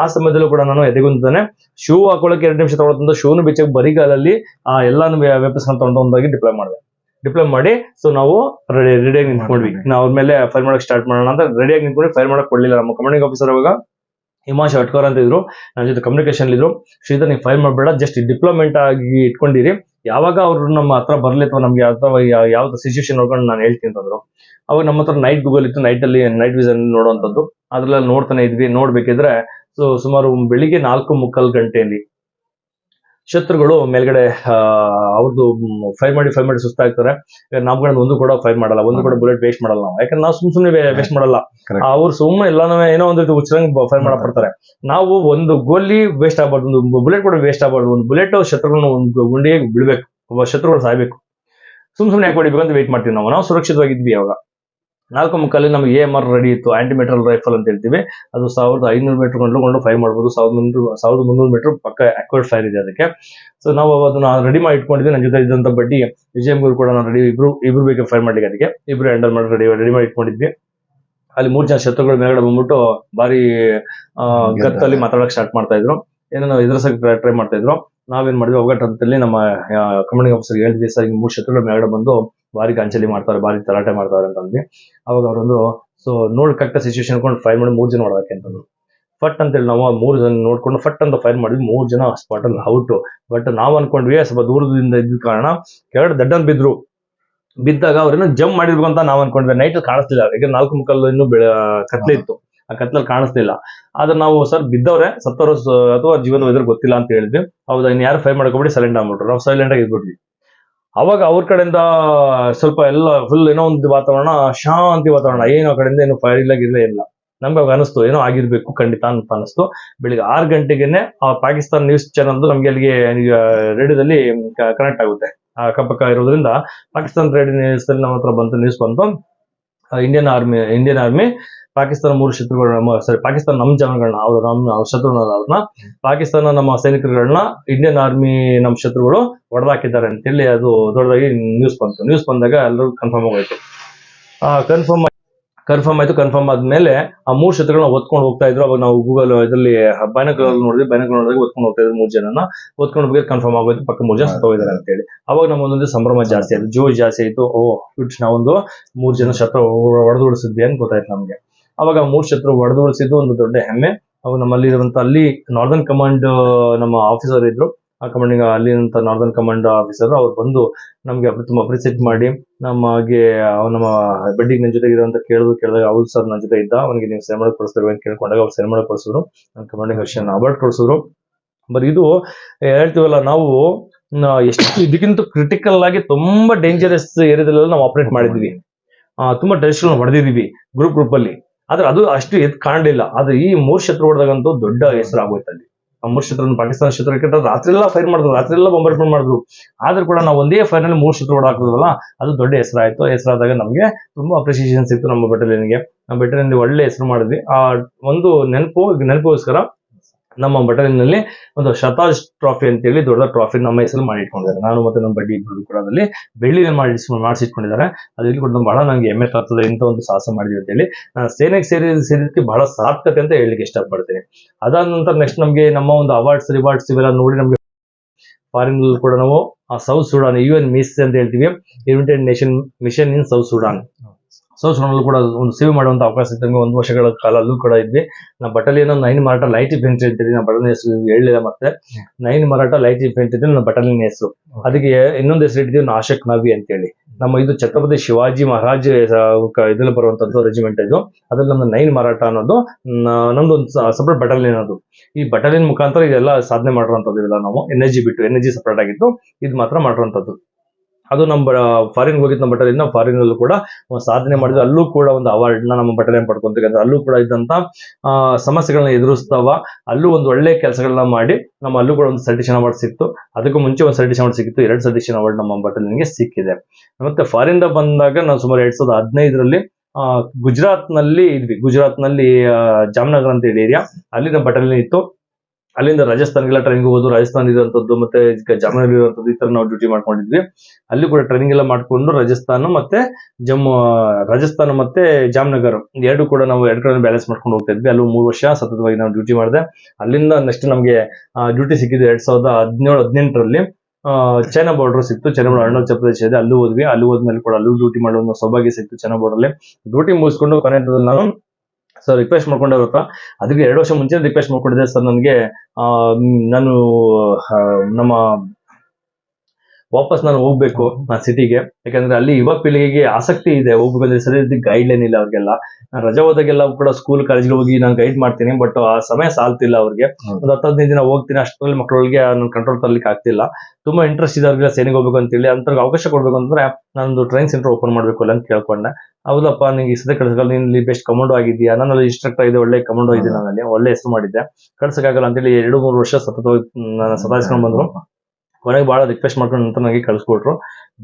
ಆ ಸಮಯದಲ್ಲೂ ಕೂಡ ನಾನು ಎದೆಗುಂತಾನೆ ಶೂ ಹಾಕೊಳಕ್ಕೆ ಎರಡು ನಿಮಿಷ ತಗೊಳ್ತಂತ ಶೂನು ಬೆಚ್ಚಗೆ ಬರಿಗಾಲಲ್ಲಿ ಆ ಎಲ್ಲಾನು ವೆಪನ್ಸ್ ತಗೊಂಡು ಒಂದಾಗಿ ಡಿಪ್ಲೈ ಮಾಡಿದೆ. ಡಿಪ್ಲೈ ಮಾಡಿ ಸೊ ನಾವು ರೆಡಿ ರೆಡಿಯಾಗಿ ನಿಂತ್ಕೊಂಡ್ವಿ. ನಾವು ಅವ್ರ ಮೇಲೆ ಫೈರ್ ಮಾಡಕ್ ಸ್ಟಾರ್ಟ್ ಮಾಡೋಣ ಅಂತ ರೆಡಿಯಾಗಿ ನಿಂತ್ಕೊಂಡು ಫೈರ್ ಮಾಡಕ್ ಕೊಡ್ಲಿಲ್ಲ. ನಮ್ಮ ಕಮಾಂಡಿಂಗ್ ಆಫೀಸರ್ ಅವಾಗ ಹಿಮಾಶ್ ಅಟ್ಕರ್ ಅಂತ ಇದ್ರು. ನನ್ನ ಜೊತೆ ಕಮ್ಯುನಿಕೇಶನ್ ಇದ್ರು. ಶ್ರೀಧರ್ ನೀವು ಫೈರ್ ಮಾಡಬೇಡ. ಜಸ್ಟ್ ಡಿಪ್ಲೊಮೆಂಟ್ ಆಗಿ ಇಟ್ಕೊಂಡಿರಿ. ಯಾವಾಗ ಅವ್ರು ನಮ್ಮ ಹತ್ರ ಬರ್ಲಿ ಅಥವಾ ನಮ್ಗೆ ಅಥವಾ ಯಾವ್ದು ಸಿಚುವೇಶನ್ ನೋಡ್ಕೊಂಡು ನಾನು ಹೇಳ್ತೀನಿ ಅಂತಂದ್ರು ಅವಾಗ ನಮ್ಮ ಹತ್ರ ನೈಟ್ ಗೂಗಲ್ ಇತ್ತು. ನೈಟ್ ಅಲ್ಲಿ ನೈಟ್ ವಿಷನ್ ನೋಡುವಂಥದ್ದು ಅದ್ರಲ್ಲಿ ನೋಡ್ತಾನೆ ಇದ್ವಿ. ನೋಡ್ಬೇಕಿದ್ರೆ ಸೊ ಸುಮಾರು ಬೆಳಿಗ್ಗೆ ನಾಲ್ಕು ಮುಕ್ಕಾಲು ಗಂಟೆಯಲ್ಲಿ ಶತ್ರುಗಳು ಮೇಲ್ಗಡೆ ಅವ್ರದ್ದು ಫೈರ್ ಮಾಡಿ ಫೈರ್ ಮಾಡಿ ಸುಸ್ತಾಗ್ತಾರೆ. ನಮ್ಗಳನ್ನ ಒಂದು ಕೂಡ ಫೈರ್ ಮಾಡಲ್ಲ ಒಂದು ಕೂಡ ಬುಲೆಟ್ ವೇಸ್ಟ್ ಮಾಡಲ್ಲ ನಾವು. ಯಾಕಂದ್ರೆ ನಾವು ಸುಮ್ ಸುಮ್ಮನೆ ವೇಸ್ಟ್ ಮಾಡಲ್ಲ. ಅವ್ರು ಸುಮ್ಮನೆ ಎಲ್ಲಾನು ಏನೋ ಒಂದು ರೀತಿ ಉಚ್ಚರಂಗ್ ಫೈರ್ ಮಾಡಕ್ ಬರ್ತಾರೆ ನಾವು ಒಂದು ಗೋಲಿ ವೇಸ್ಟ್ ಆಗ್ಬಾರ್ದು ಒಂದು ಬುಲೆಟ್ ಕೂಡ ವೇಸ್ಟ್ ಆಗ್ಬಾರ್ದು ಒಂದು ಬುಲೆಟ್ ಶತ್ರುಗಳನ್ನ ಒಂದು ಗುಂಡಿಗೆ ಬಿಡ್ಬೇಕು ಒಬ್ಬ ಶತ್ರುಗಳು ಸಾಯ್ಬೇಕು. ಸುಮ್ ಸುಮ್ಮನೆ ಯಾಕೆ ಹೊಡಿಬೇಕು ಅಂತ ವೇಟ್ ಮಾಡ್ತೀವಿ ನಾವು. ನಾವು ಸುರಕ್ಷಿತವಾಗಿದ್ವಿ ಅವಾಗ. ನಾಲ್ಕು ಮುಕ್ಕಲ್ಲಿ ನಮಗೆ ಎ ಎಂ ಆರ್ ರೆಡಿ ಇತ್ತು ಆಂಟಿ ಮೆಟ್ರಲ್ ರೈಫಲ್ ಅಂತ ಹೇಳ್ತೀವಿ. ಅದು ಸಾವಿರದ ಐನೂರು ಮೀಟರ್ ಕೊಂಡು ಫೈರ್ ಮಾಡ್ಬೋದು. ಸಾವಿರದ ಮುನ್ನೂರು ಸಾವಿರದ ಮುನ್ನೂರು ಮೀಟರ್ ಪಕ್ಕ ಅಕ್ವರ್ಡ್ ಫೈರ್ ಇದೆ ಅದಕ್ಕೆ. ಸೊ ನಾವು ಅದನ್ನ ರೆಡಿ ಮಾಡಿ ಇಟ್ಕೊಂಡಿದ್ವಿ ನನ್ನ ಜೊತೆ ಇದ್ದಂಥ ಬಡ್ಡಿ ವಿಜಯ್ ಕೂಡ ನಾನು ರೆಡಿ ಇಬ್ರು ಇಬ್ರು ಬೇಕು ಫೈರ್ ಮಾಡ್ಲಿಕ್ಕೆ ಅದಕ್ಕೆ. ಇಬ್ರು ಹ್ಯಾಂಡಲ್ ಮಾಡಿ ರೆಡಿ ರೆಡಿ ಮಾಡಿ ಇಟ್ಕೊಂಡಿದ್ವಿ. ಅಲ್ಲಿ ಮೂರು ಜನ ಶತ್ರುಗಳ ಮೇಲ್ಗಡೆ ಬಂದ್ಬಿಟ್ಟು ಆ, ಗತ್ತಲ್ಲಿ ಮಾತಾಡಕ್ ಸ್ಟಾರ್ಟ್ ಮಾಡ್ತಾ ಇದ್ರು. ಏನೋ ನಾವು ಎದುರಿಸಕ್ ಟ್ರೈ ಮಾಡ್ತಾ ಇದ್ರು. ನಾವೇನ್ ಮಾಡಿದ್ವಿ? ಅವಘಟ ನಮ್ಮ ಕಮಾಂಡಿಂಗ್ ಆಫೀಸರ್ ಹೇಳಿದ್ವಿ ಸರ್ ಹಿಂಗೆ ಮೂರು ಶತ್ರುಗಳ ಮೇಲ್ಗಡೆ ಬಂದು ಬಾರಿ ಗಂಚಲಿ ಮಾಡ್ತಾರೆ, ಬಾರಿ ತಲಾಟೆ ಮಾಡ್ತಾರೆ ಅಂತಂದ್ವಿ. ಅವಾಗ ಅವರೊಂದು ಸೊ ನೋಡ್ ಕರೆಕ್ಟ್ ಸಿಚುವೇಶನ್ ಕೊಂಡು ಫೈರ್ ಮಾಡಿ ಮೂರ್ ಜನ ಮಾಡ್ಬೇಕು ಅಂತಂದ್ರು. ಫಟ್ ಅಂತೇಳಿ ನಾವು ಮೂರು ಜನ ನೋಡ್ಕೊಂಡು ಫಟ್ ಅಂತ ಫೈರ್ ಮಾಡಿದ್ವಿ, ಮೂರ್ ಜನ ಸ್ಪಾಟ್ ಅಲ್ಲಿ ಔಟ್ ಬಟ್ ನಾವ್ ಅನ್ಕೊಂಡ್ವಿ ಸ್ವಲ್ಪ ದೂರದಿಂದ ಇದ್ದ ಕಾರಣ ಕೆಳಗಡೆ ದಡ್ಡನ್ ಬಿದ್ರು. ಬಿದ್ದಾಗ ಅವ್ರೇನೋ ಜಂಪ್ ಮಾಡಿರ್ಬೇಕು ಅಂತ ನಾವ್ ಅನ್ಕೊಂಡ್ವಿ. ನೈಟ್ ಕಾಣಿಸ್ತಿಲ್ಲ ಯಾಕಂದ್ರೆ ನಾಲ್ಕು ಮುಕ್ಕಲ್ಲು ಇನ್ನೂ ಬೆಳ, ಕತ್ಲೆ ಇತ್ತು. ಆ ಕತ್ಲಲ್ಲಿ ಕಾಣಿಸ್ಲಿಲ್ಲ ಆದ್ರೆ ನಾವು ಸರ್ ಬಿದ್ದವ್ರೆ, ಸತ್ತವರು ಅಥವಾ ಜೀವನ ಇದ್ರ ಗೊತ್ತಿಲ್ಲ ಅಂತ ಹೇಳಿದ್ವಿ. ಹೌದಾ ಇನ್ನು ಯಾರು ಫೈರ್ ಮಾಡ್ಕೊಬಿಡಿ ಸೈಲೆಂಟ್ ಆಗ್ಬಿಟ್ರು. ನಾವು ಸೈಲೆಂಟ್ ಆಗಿ ಇದ್ಬಿಟ್ವಿ. ಅವಾಗ ಅವ್ರ ಕಡೆಯಿಂದ ಸ್ವಲ್ಪ ಎಲ್ಲ ಫುಲ್ ಏನೋ ಒಂದು ವಾತಾವರಣ, ಶಾಂತಿ ವಾತಾವರಣ. ಏನೋ ಕಡೆಯಿಂದ ಏನು ಫೈರ್ ಇಲ್ಲ ಇಲ್ಲ. ನಮ್ಗೆ ಅವಾಗ ಅನಿಸ್ತು, ಏನೋ ಆಗಿರ್ಬೇಕು, ಖಂಡಿತ ಅಂತ ಅನಿಸ್ತು. ಬೆಳಿಗ್ಗೆ ಆರು ಗಂಟೆಗೆನೆ ಆ ಪಾಕಿಸ್ತಾನ ನ್ಯೂಸ್ ಚಾನಲ್ ನಮ್ಗೆ ಅಲ್ಲಿಗೆ ರೇಡಿಯೋದಲ್ಲಿ ಕನೆಕ್ಟ್ ಆಗುತ್ತೆ. ಆ, ಅಕ್ಕಪಕ್ಕ ಇರೋದ್ರಿಂದ ಪಾಕಿಸ್ತಾನ ರೇಡಿಯೋ ನ್ಯೂಸ್ ಅಲ್ಲಿ ನಮ್ಮ ಹತ್ರ ಬಂತು ನ್ಯೂಸ್ ಬಂತು Indian army Indian army Pakistan ಮೂರು ಶತ್ರುಗಳನ್ನ ಸಾರಿ ಪಾಕಿಸ್ತಾನ ನಮ್ಮ ಜನಗಳನ್ನ ಅವ್ರು ನಮ್ಮ ಶತ್ರುಗಳನ್ನ ಅವ್ರನ್ನ ಪಾಕಿಸ್ತಾನ ನಮ್ಮ ಸೈನಿಕರುಗಳನ್ನ ಇಂಡಿಯನ್ ಆರ್ಮಿ ನಮ್ಮ ಶತ್ರುಗಳು ಹೊಡೆದಾಕಿದ್ದಾರೆ ಅಂತೇಳಿ ಅದು ದೊಡ್ಡದಾಗಿ ನ್ಯೂಸ್ ಬಂತು. ನ್ಯೂಸ್ ಬಂದಾಗ ಎಲ್ಲರೂ ಕನ್ಫರ್ಮ್ ಆಗೋಯ್ತು. ಕನ್ಫರ್ಮ್ ಕನ್ಫರ್ಮ್ ಆಯ್ತು ಕನ್ಫರ್ಮ್ ಆದ್ಮೇಲೆ ಆ ಮೂರು ಶತ್ರುಗಳನ್ನ ಒತ್ಕೊಂಡು ಹೋಗ್ತಾ ಇದ್ರು. ಅವಾಗ ನಾವು ಗೂಗಲ್ ಇದರಲ್ಲಿ ಬೈನಕಲ್ ನೋಡಿದ್ವಿ. ಬೈನಕಲ್ ನೋಡಿದಾಗ ಒತ್ಕೊಂಡು ಹೋಗ್ತಾ ಇದ್ರು ಮೂರು ಜನನ. ಒತ್ಕೊಂಡು ಹೋಗಿ ಕನ್ಫರ್ಮ್ ಆಗೋಯ್ತು. ಪಕ್ಕ ಮೂರು ಜನ ಸತ್ತೋಗಿದ್ದಾರೆ ಅಂತೇಳಿ. ಅವಾಗ ನಮ್ಮ ಒಂದೊಂದು ಸಂಭ್ರಮ ಜಾಸ್ತಿ ಆಯ್ತು. ಜೋಶ್ ಜಾಸ್ತಿ ಆಯ್ತು. ಓ ಇಟ್ಸ್ ನಾವೊಂದು ಮೂರು ಜನ ಶತ್ರು ಹೊಡೆದು ಅಂತ ಗೊತ್ತಾಯ್ತು ನಮ್ಗೆ. ಅವಾಗ ಮೂರ್ ಶತ್ರು ಹೊಡೆದು ಉಳಿಸಿದ್ದು ಒಂದು ದೊಡ್ಡ ಹೆಮ್ಮೆ. ಅವು ನಮ್ಮಲ್ಲಿ ಇರುವಂತ ಅಲ್ಲಿ ನಾರ್ದರ್ನ್ ಕಮಾಂಡ್ ನಮ್ಮ ಆಫೀಸರ್ ಇದ್ರು. ಆ ಕಮಾಂಡಿಂಗ್ ಅಲ್ಲಿರುವಂತ ನಾರ್ದರ್ನ್ ಕಮಾಂಡ್ ಆಫೀಸರ್ ಅವ್ರು ಬಂದು ನಮ್ಗೆ ತುಂಬ ಅಪ್ರಿಸಿಯೇಟ್ ಮಾಡಿ ನಮಗೆ ನಮ್ಮ ಬೆಡ್ಡಿಗೆ ನನ್ನ ಜೊತೆ ಇರುವಂತ ಕೇಳಿದ್ರು ಕೇಳಿದಾಗ ಅವ್ರು ಸರ್ ನನ್ನ ಜೊತೆ ಇದ್ದ. ಅವನಿಗೆ ನೀವು ಸೆರೆಮನೆ ಕೊಡಿಸ್ತಾರೆ ಅಂತ ಕೇಳ್ಕೊಂಡಾಗ ಅವ್ರು ಸೆರೆಮನೆ ಕೊಡಿಸಿದ್ರು. ನನ್ನ ಕಮಾಂಡಿಂಗ್ ಅಫಿಷಿಯಲ್ ಅವಾರ್ಡ್ ಕೊಡಿಸಿದ್ರು. ಬಟ್ ಇದು, ಹೇಳ್ತೀವಲ್ಲ ನಾವು ಎಷ್ಟು ಇದಕ್ಕಿಂತ ಕ್ರಿಟಿಕಲ್ ಆಗಿ ತುಂಬಾ ಡೇಂಜರಸ್ ಏರಿಯಾದಲ್ಲೆಲ್ಲ ನಾವು ಆಪರೇಟ್ ಮಾಡಿದ್ವಿ. ತುಂಬಾ ಟೆಸ್ಟ್ ಹೊಡೆದಿದೀವಿ ಗ್ರೂಪ್ ಗ್ರೂಪ್ ಅಲ್ಲಿ. ಆದ್ರೆ ಅದು ಅಷ್ಟು ಎದ್ ಕಾಣಲಿಲ್ಲ. ಆದ್ರೆ ಈ ಮೂರ್ ಶತ್ರು ಹೊಡೆದಾಗಂತೂ ದೊಡ್ಡ ಹೆಸರು ಆಗೋಯ್ತು ಅಲ್ಲಿ. ಆ ಮೂರ್ ಶತ್ರು ಪಾಕಿಸ್ತಾನ ಶತ್ರು ರಾತ್ರಿ ಎಲ್ಲ ಫೈರ್ ಮಾಡಿದ್ರು, ರಾತ್ರಿ ಎಲ್ಲ ಬಂಬರ್ಸ್ಮೆಂಟ್ ಮಾಡಿದ್ರು. ಆದ್ರೂ ಕೂಡ ನಾವು ಒಂದೇ ಫೈರ್ನಲ್ಲಿ ಮೂರ್ ಶತ್ರು ಹೊಡಾಕಿದ್ವಲ್ಲ ಅದು ದೊಡ್ಡ ಹೆಸರಾಯ್ತು ಹೆಸರಾದಾಗ ನಮಗೆ ತುಂಬಾ ಅಪ್ರಿಸಿಯೇಷನ್ ಸಿಕ್ತು ನಮ್ಮ ಬೆಟಲಿಯನ್ಗೆ ನಮ್ಮ ಬಟಾಲಿಯನ್ ಒಳ್ಳೆ ಹೆಸರು ಮಾಡಿದ್ವಿ. ಆ ಒಂದು ನೆನಪು, ನೆನಪಿಗೋಸ್ಕರ ನಮ್ಮ ಬಟಾಲಿಯನ್ನಲ್ಲಿ ಒಂದು ಶತಾಜ್ ಟ್ರಾಫಿ ಅಂತೇಳಿ ದೊಡ್ಡ ಟ್ರಾಫಿ ನಮ್ಮ ಹೆಸರು ಮಾಡಿ ಇಟ್ಕೊಂಡಿದ್ದಾರೆ ನಾನು ಮತ್ತೆ ನಮ್ಮ ಬಡ್ಡಿ ಇಬ್ಬರು ಕೂಡ ಅದರಲ್ಲಿ ಬೆಳ್ಳಿನ ಮಾಡಿ ಮಾಡಿಸಿಟ್ಕೊಂಡಿದ್ದಾರೆ. ಅದ್ರಲ್ಲಿ ಕೂಡ ಬಹಳ ನನಗೆ ಹೆಮ್ಮೆ ತರ್ತದೆ ಇಂಥ ಒಂದು ಸಾಹಸ ಮಾಡಿದ್ವಿ ಅಂತೇಳಿ ನಾನು ಸೇನೆಗೆ ಸೇರಿ ಸೇರಿದಕ್ಕೆ ಬಹಳ ಸಾರ್ಥಕತೆ ಅಂತ ಹೇಳಲಿಕ್ಕೆ ಇಷ್ಟಪಡ್ತೀನಿ. ಅದಾದ ನಂತರ ನೆಕ್ಸ್ಟ್ ನಮಗೆ ನಮ್ಮ ಒಂದು ಅವಾರ್ಡ್ಸ್ ರಿವಾರ್ಡ್ಸ್ ಇವೆಲ್ಲ ನೋಡಿ ನಮಗೆ ಫಾರಿನ್ ಕೂಡ ನಾವು South Sudan U N MISS ಅಂತ ಹೇಳ್ತೀವಿ. United Nation mission in South Sudan Sudan ಕೂಡ ಒಂದು ಸೇವ್ ಮಾಡುವಂತ ಅವಕಾಶ ಇದ್ದಂಗೆ ಒಂದು ವರ್ಷಗಳ ಕಾಲ ಅಲ್ಲೂ ಕೂಡ ಇದ್ವಿ. ನಮ್ಮ battalion nine Maratha light infantry ಅಂತೀವಿ ನಮ್ಮ ಬಟಾಲಿಯನ್ ಹೆಸರು ಹೇಳಿಲ್ಲ ಮತ್ತೆ. ನೈನ್ ಮಾರಾಟ ಲೈಟ್ ಇನ್ಫೆಂಟ್ರಿ ನಮ್ಮ ಬಟಾಲಿಯನ್ ಹೆಸರು. ಅದಕ್ಕೆ ಇನ್ನೊಂದು ಹೆಸರು ಇಟ್ಟಿದ್ದೀವಿ, ನಾಶಕ್ ನವಿ ಅಂತೇಳಿ. ನಮ್ಮ ಇದು ಛತ್ರಪತಿ ಶಿವಾಜಿ ಮಹಾರಾಜ್ ಇದ್ರಲ್ಲಿ ಬರುವಂತದ್ದು ರೆಜಿಮೆಂಟ್ ಇದು. ಅದ್ರಲ್ಲಿ ನಮ್ದು ನೈನ್ ಮಾರಾಟ ಅನ್ನೋದು ನಮ್ದು ಒಂದು ಸಪ್ರೇಟ್ ಬಟಾಲಿಯನ್ ಅದು. ಈ ಬಟಾಲಿಯನ್ ಮುಖಾಂತರ ಇದೆಲ್ಲ ಸಾಧನೆ ಮಾಡಿರುವಂತದ್ದು ಇದೆಲ್ಲ ನಾವು ಎನ್ ಜಿ ಬಿಟ್ಟು ಎನ್ ಸಪರೇಟ್ ಆಗಿತ್ತು ಇದು ಮಾತ್ರ ಮಾಡಿರುವಂತದ್ದು. ಅದು ನಮ್ಮ ಫಾರಿನ್ ಹೋಗಿದ್ದು ನಮ್ಮ ಬಟಾಲಿಯನ್ ಫಾರಿನ್ ಅಲ್ಲೂ ಕೂಡ ಸಾಧನೆ ಮಾಡಿದ್ರು. ಅಲ್ಲೂ ಕೂಡ ಒಂದು ಅವಾರ್ಡ್ನ ನಮ್ಮ ಬಟಾಲಿಯನ್ ಪಡ್ಕೊಂತೀವಿ ಅಂದ್ರೆ ಅಲ್ಲೂ ಕೂಡ ಇದ್ದಂತ ಸಮಸ್ಯೆಗಳನ್ನ ಎದುರಿಸ್ತಾವ. ಅಲ್ಲೂ ಒಂದು ಒಳ್ಳೆ ಕೆಲಸಗಳನ್ನ ಮಾಡಿ ನಮ್ಮ ಅಲ್ಲೂ ಕೂಡ ಒಂದು ಸರ್ಟಿಫಿಕೇಟ್ ಅವಾರ್ಡ್ ಸಿಕ್ತು. ಅದಕ್ಕೂ ಮುಂಚೆ ಒಂದು ಸರ್ಟಿಫಿಕೇಟ್ ಅವಾರ್ಡ್ ಸಿಕ್ಕಿತ್ತು. ಎರಡು ಸರ್ಟಿಫಿಕೇಟ್ ಅವಾರ್ಡ್ ನಮ್ಮ ಬಟಾಲಿಯನ್ಗೆ ಸಿಕ್ಕಿದೆ. ಮತ್ತೆ ಫಾರಿನ್ ಬಂದಾಗ ನಾವು ಸುಮಾರು ಎರಡ್ ಸಾವಿರದ ಹದಿನೈದರಲ್ಲಿ ಗುಜರಾತ್ನಲ್ಲಿ ಇದ್ವಿ. ಗುಜರಾತ್ನಲ್ಲಿ ಆ, ಜಾಮ್ನಗರ್ ಅಂತ ಹೇಳಿ ಏರಿಯಾ ಅಲ್ಲಿ ನಮ್ಮ ಬಟಾಲಿಯನ್ ಇತ್ತು. ಅಲ್ಲಿಂದ ರಾಜಸ್ಥಾನ್ಗೆಲ್ಲ ಟ್ರೈನಿಂಗ್ ಹೋಗೋದು ರಾಜಸ್ಥಾನ್ ಇರುವಂತದ್ದು ಮತ್ತೆ ಜಮ್ಮು ಇರುವಂತದ್ದು ಈ ತರ ನಾವು ಡ್ಯೂಟಿ ಮಾಡ್ಕೊಂಡಿದ್ವಿ. ಅಲ್ಲಿ ಕೂಡ ಟ್ರೈನಿಂಗ್ ಎಲ್ಲ ಮಾಡ್ಕೊಂಡು ರಾಜಸ್ಥಾನ ಮತ್ತೆ ಜಮ್ಮು, ರಾಜಸ್ಥಾನ ಮತ್ತೆ ಜಾಮ್ನಗರ್ ಎರಡು ಕೂಡ ನಾವು ಎರಡು ಕಡೆ ಬ್ಯಾಲೆನ್ಸ್ ಮಾಡ್ಕೊಂಡು ಹೋಗ್ತಾ ಇದ್ವಿ. ಅಲ್ಲಿ ಮೂರು ವರ್ಷ ಸತತವಾಗಿ ನಾವು ಡ್ಯೂಟಿ ಮಾಡಿದೆ. ಅಲ್ಲಿಂದ ನೆಕ್ಸ್ಟ್ ನಮಗೆ ಡ್ಯೂಟಿ ಸಿಕ್ಕಿದ್ದು ಎರಡ್ ಸಾವಿರದ ಹದಿನೇಳು, ಹದಿನೆಂಟರಲ್ಲಿ ಚೈನಾ ಬಾರ್ಡರ್ ಸಿಕ್ತು. ಚೈನಾ ಬಾರ್ಡರ್ ಅರುಣಾಚಲ ಪ್ರದೇಶ ಇದೆ ಅಲ್ಲೂ ಹೋದ್ವಿ. ಅಲ್ಲಿ ಹೋದ್ಮೇಲೆ ಕೂಡ ಅಲ್ಲೂ ಡ್ಯೂಟಿ ಮಾಡೋ ಸೌಭಾಗ್ಯ ಸಿಕ್ತು ಚೈನಾ ಬಾರ್ಡರ್ ಅಲ್ಲಿ. ಡ್ಯೂಟಿ ಮುಗಿಸ್ಕೊಂಡು ಕೊನೆ ನಾನು ಸರ್ ರಿಕ್ವೆಸ್ಟ್ ಮಾಡ್ಕೊಂಡೆ ಅವ್ರ ಅದಕ್ಕೆ ಎರಡು ವರ್ಷ ಮುಂಚೆ ರಿಕ್ವೆಸ್ಟ್ ಮಾಡ್ಕೊಂಡಿದ್ದೆ ಸರ್ ನನಗೆ ನಾನು ನಮ್ಮ ವಾಪಸ್ ನಾನು ಹೋಗ್ಬೇಕು ಆ ಸಿಟಿಗೆ. ಯಾಕಂದ್ರೆ ಅಲ್ಲಿ ಯುವ ಪೀಳಿಗೆಗೆ ಆಸಕ್ತಿ ಇದೆ. ಹೋಗ್ಬೇಕಂದ್ರೆ ಸರಿ ಗೈಡ್ ಲೈನ್ ಇಲ್ಲ ಅವ್ರಿಗೆಲ್ಲ. ನಾನು ರಜೆ ಹೋದಾಗೆಲ್ಲ ಕೂಡ ಸ್ಕೂಲ್ ಕಾಲೇಜ್ಗೆ ಹೋಗಿ ನಾನು ಗೈಡ್ ಮಾಡ್ತೀನಿ ಬಟ್ ಆ ಸಮಯ ಸಾಲ್ತಿಲ್ಲ ಅವ್ರಿಗೆ. ಒಂದು ಹತ್ತು ಹದಿನೈದು ದಿನ ಹೋಗ್ತೀನಿ ಅಷ್ಟರಲ್ಲಿ ಮಕ್ಕಳೊಳಗೆ ನನ್ನ ಕಂಟ್ರೋಲ್ ತರ್ಲಿಕ್ಕೆ ಆಗ್ತಿಲ್ಲ. ತುಂಬಾ ಇಂಟ್ರೆಸ್ಟ್ ಇದೆ ಅವ್ರಿಗೆಲ್ಲ ಸೇನೆಗೆ ಹೋಗ್ಬೇಕು ಅಂತೇಳಿ ಅಂತವ್ರಿಗೆ ಅವಕಾಶ ಕೊಡ್ಬೇಕು ಅಂದ್ರೆ ನಾನೊಂದು ಟ್ರೈನ್ ಸೆಂಟರ್ ಓಪನ್ ಮಾಡ್ಬೇಕು ಅಲ್ಲ ಅಂತ ಕೇಳ್ಕೊಂಡೆ. ಹೌದಪ್ಪ ನಿಂಗೆ ಈ ಸದ್ಯ ಕಳ್ಸಲ್ಲ ನೀನು ಇಲ್ಲಿ ಬೆಸ್ಟ್ ಕಮಾಂಡೋ ಆಗಿದ್ಯಾ ನಾನು ಅಲ್ಲಿ ಇನ್ಸ್ಟ್ರಕ್ಟರ್ ಇದೆ ಒಳ್ಳೆ ಕಮಾಂಡೋ ಇದೆ ಅಲ್ಲಿ ಒಳ್ಳೆ ಹೆಸರು ಮಾಡಿದ್ದೆ. ಕಳ್ಸಕ್ಕಾಗಲ್ಲ ಅಂತೇಳಿ ಎರಡು ಮೂರು ವರ್ಷ ಸತತವಾಗಿ ನಾನು ಸತಾಯಿಸ್ಕೊಂಡು ಬಂದ್ರು. ಕೊನೆಗೆ ಬಹಳ ರಿಕ್ವೆಸ್ಟ್ ಮಾಡ್ಕೊಂಡು ನಂತರ ನನಗೆ ಕಳ್ಸಿಕೊಟ್ರು.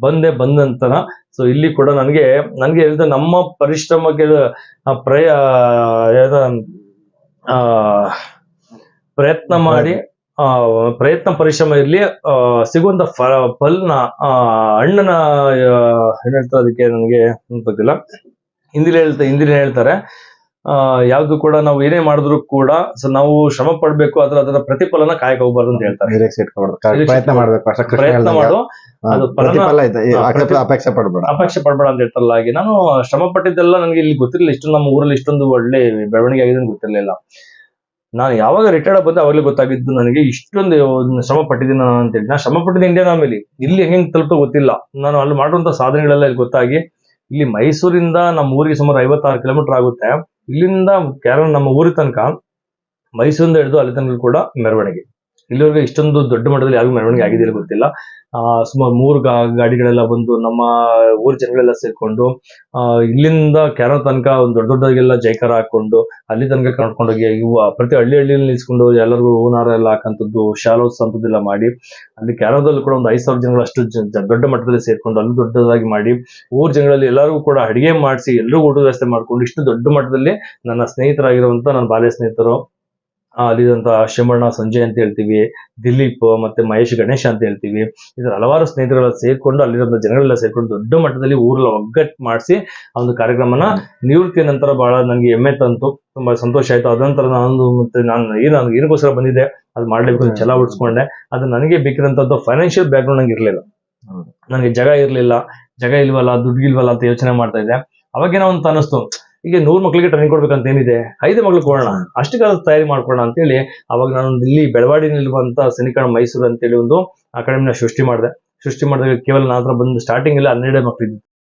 ಬಂದೆ, ಬಂದ ನಂತರ ಸೊ ಇಲ್ಲಿ ಕೂಡ ನನಗೆ ನನಗೆ ಹೇಳಿದ ನಮ್ಮ ಪರಿಶ್ರಮಕ್ಕೆ ಪ್ರಯ ಪ್ರಯತ್ನ ಮಾಡಿ ಪ್ರಯತ್ನ ಪರಿಶ್ರಮ ಇರಲಿ ಸಿಗುವಂತ ಫಲ ಫಲ್ನ ಅಣ್ಣನ ಏನ್ ಹೇಳ್ತಾರೆ ಅದಕ್ಕೆ ನನಗೆ ಗೊತ್ತಿಲ್ಲ. ಹಿಂದಿಲಿ ಹೇಳ್ತಾ, ಹಿಂದಿಲಿ ಹೇಳ್ತಾರೆ ಯಾವ್ದು ಕೂಡ ನಾವು ಏನೇ ಮಾಡಿದ್ರು ಕೂಡ ಸೊ ನಾವು ಶ್ರಮ ಪಡ್ಬೇಕು ಅದ್ರ ಅದರ ಪ್ರತಿಫಲನ ಕಾಯಕ ಹೋಗ್ಬಾರ್ದು ಅಂತ ಹೇಳ್ತಾರೆ. ಪ್ರಯತ್ನ ಮಾಡ್ಬೇಕು. ಪ್ರಯತ್ನ ಮಾಡು. ಅದು ಅಪೇಕ್ಷೆ ಪಡ್ಬೇಡ. ಅಪೇಕ್ಷೆ ಪಡ್ಬೇಡ ಅಂತ ಹೇಳ್ತಾರಲ್ಲ ಹಾಗೆ. ನಾನು ಶ್ರಮ ಪಟ್ಟಿದ್ದೆಲ್ಲ ನನಗೆ ಇಲ್ಲಿ ಗೊತ್ತಿರಲಿಲ್ಲ. ಇಷ್ಟು ನಮ್ಮ ಊರಲ್ಲಿ ಇಷ್ಟೊಂದು ಒಳ್ಳೆ ಬೆಳವಣಿಗೆ ಆಗಿದೆ ಅಂತ ಗೊತ್ತಿರಲಿಲ್ಲ. ನಾನು ಯಾವಾಗ ರಿಟೈರ್ಡ್ ಬಂದೆ ಅವಾಗಲೇ ಗೊತ್ತಾಗಿದ್ದು ನನಗೆ ಇಷ್ಟೊಂದು ಶ್ರಮ ಪಟ್ಟಿದ್ದೀನಿ ನಾನು ಅಂತೇಳಿ ನಾನು ಶ್ರಮ ಪಟ್ಟಿದ್ದೆ ಇಂಡಿಯಾ ಆಮೇಲೆ ಇಲ್ಲಿ ಹೆಂಗ್ ತಲುಪೋ ಗೊತ್ತಿಲ್ಲ. ನಾನು ಅಲ್ಲಿ ಮಾಡುವಂತ ಸಾಧನೆಗಳೆಲ್ಲ ಇಲ್ಲಿ ಗೊತ್ತಾಗಿ ಇಲ್ಲಿ ಮೈಸೂರಿಂದ ನಮ್ಮ ಊರಿಗೆ ಸುಮಾರು ಐವತ್ತಾರು ಕಿಲೋಮೀಟರ್ ಆಗುತ್ತೆ. ಇಲ್ಲಿಂದ ಕೇರಳ ನಮ್ಮ ಊರಿಗೆ ತನಕ ಮೈಸೂರಿಂದ ಹಿಡಿದು ಅಲ್ಲಿ ತನಕ ಕೂಡ ಮೆರವಣಿಗೆ. ಇಲ್ಲಿವರೆಗೆ ಇಷ್ಟೊಂದು ದೊಡ್ಡ ಮಟ್ಟದಲ್ಲಿ ಯಾರಿಗೂ ಮೆರವಣಿಗೆ ಆಗಿದೆಯಲ್ಲ ಗೊತ್ತಿಲ್ಲ. ಸುಮಾರು ಮೂರು ಗಾಡಿಗಳೆಲ್ಲ ಬಂದು ನಮ್ಮ ಊರ್ ಜನಗಳೆಲ್ಲ ಸೇರ್ಕೊಂಡು ಇಲ್ಲಿಂದ ಕ್ಯಾರೋ ತನಕ ಒಂದು ದೊಡ್ಡ ದೊಡ್ಡದಾಗೆಲ್ಲ ಜೈಕಾರ ಹಾಕೊಂಡು, ಅಲ್ಲಿ ತನಕ ಕರ್ಕೊಂಡೋಗಿ ಇವು ಪ್ರತಿ ಹಳ್ಳಿ ಹಳ್ಳಿಯಲ್ಲಿ ನಿಲ್ಸ್ಕೊಂಡು ಎಲ್ಲರಿಗೂ ಹೂನಾರ ಎಲ್ಲ ಹಾಕಂತದ್ದು, ಶಾಲೋ ಅಂತದ್ದೆಲ್ಲ ಮಾಡಿ, ಅಲ್ಲಿ ಕೆರದಲ್ಲೂ ಕೂಡ ಒಂದು ಐದು ಸಾವಿರ ಜನಗಳು ಅಷ್ಟು ದೊಡ್ಡ ಮಟ್ಟದಲ್ಲಿ ಸೇರ್ಕೊಂಡು, ಅಲ್ಲಿ ದೊಡ್ಡದಾಗಿ ಮಾಡಿ, ಊರ್ ಜನಗಳಲ್ಲಿ ಎಲ್ಲರಿಗೂ ಕೂಡ ಅಡಿಗೆ ಮಾಡಿಸಿ ಎಲ್ಲರಿಗೂ ಊಟದ ವ್ಯವಸ್ಥೆ ಮಾಡ್ಕೊಂಡು, ಇಷ್ಟು ದೊಡ್ಡ ಮಟ್ಟದಲ್ಲಿ ನನ್ನ ಸ್ನೇಹಿತರಾಗಿರುವಂತ ನನ್ನ ಬಾಲ್ಯ ಸ್ನೇಹಿತರು ಅಲ್ಲಿದಂತ ಶಿವಣ್ಣ ಸಂಜಯ್ ಅಂತ ಹೇಳ್ತೀವಿ ದಿಲೀಪ್ ಮತ್ತೆ ಮಹೇಶ್ ಗಣೇಶ್ ಅಂತ ಹೇಳ್ತೀವಿ. ಇದರ ಹಲವಾರು ಸ್ನೇಹಿತರೆಲ್ಲ ಸೇರ್ಕೊಂಡು ಅಲ್ಲಿರೋ ಜನಗಳೆಲ್ಲ ಸೇರ್ಕೊಂಡು ದೊಡ್ಡ ಮಟ್ಟದಲ್ಲಿ ಊರೆಲ್ಲ ಒಗ್ಗಟ್ಟು ಮಾಡಿಸಿ ಆ ಒಂದು ಕಾರ್ಯಕ್ರಮನ ನಿವೃತ್ತಿಯ ನಂತರ ಬಹಳ ನನಗೆ ಹೆಮ್ಮೆ ತಂತು. ತುಂಬಾ ಸಂತೋಷ ಆಯ್ತು. ಅದನಂತರ ನಾನು ಮತ್ತೆ ನಾನು ಏನು ನನಗೆ ಏನಕ್ಕೋಸ್ಕರ ಬಂದಿದೆ ಅದು ಮಾಡ್ಲೇಬೇಕು ಅಂತ ಛಲ ಉಡ್ಸ್ಕೊಂಡೆ ಅದು ನನಗೆ ಬೇಕಿರೋಂಥದ್ದು ಫೈನಾನ್ಷಿಯಲ್ ಬ್ಯಾಕ್ ಗ್ರೌಂಡ್ ನಂಗೆ ಇರಲಿಲ್ಲ. ನನಗೆ ಜಾಗ ಇರಲಿಲ್ಲ ಜಾಗ ಇಲ್ವಲ್ಲ ದುಡ್ಡು ಇಲ್ವಲ್ಲ ಅಂತ ಯೋಚನೆ ಮಾಡ್ತಾ ಇದ್ದೆ. ಅವಾಗೇನೋ ಒಂದು ಅನಿಸ್ತು. ಈಗ ನೂರು ಮಕ್ಳಿಗೆ ಟ್ರೈನಿಂಗ್ ಕೊಡ್ಬೇಕಂತ ಏನಿದೆ? ಐದು ಮಕ್ಳು ಕೊಡೋಣ. ಅಷ್ಟಕ್ಕಾದ ತಯಾರಿ ಮಾಡ್ಕೊಳ್ಳೋಣ ಅಂತೇಳಿ ಅವಾಗ ನಾನು ಇಲ್ಲಿ ಬೆಳವಾಡಿನಲ್ಲಿರುವಂತ ಸನಿಕಾಣ ಮೈಸೂರು ಅಂತೇಳಿ ಒಂದು ಅಕಾಡೆಮಿನ ಸೃಷ್ಟಿ ಮಾಡಿದೆ. ಸೃಷ್ಟಿ ಮಾಡಿದಾಗ ಕೇವಲ ನನ್ನ ಹತ್ರ ಬಂದು ಸ್ಟಾರ್ಟಿಂಗ್ ಎಲ್ಲ ಹನ್ನೆರಡು ಮಕ್ಳು ಇದ್ದಿದ್ದು.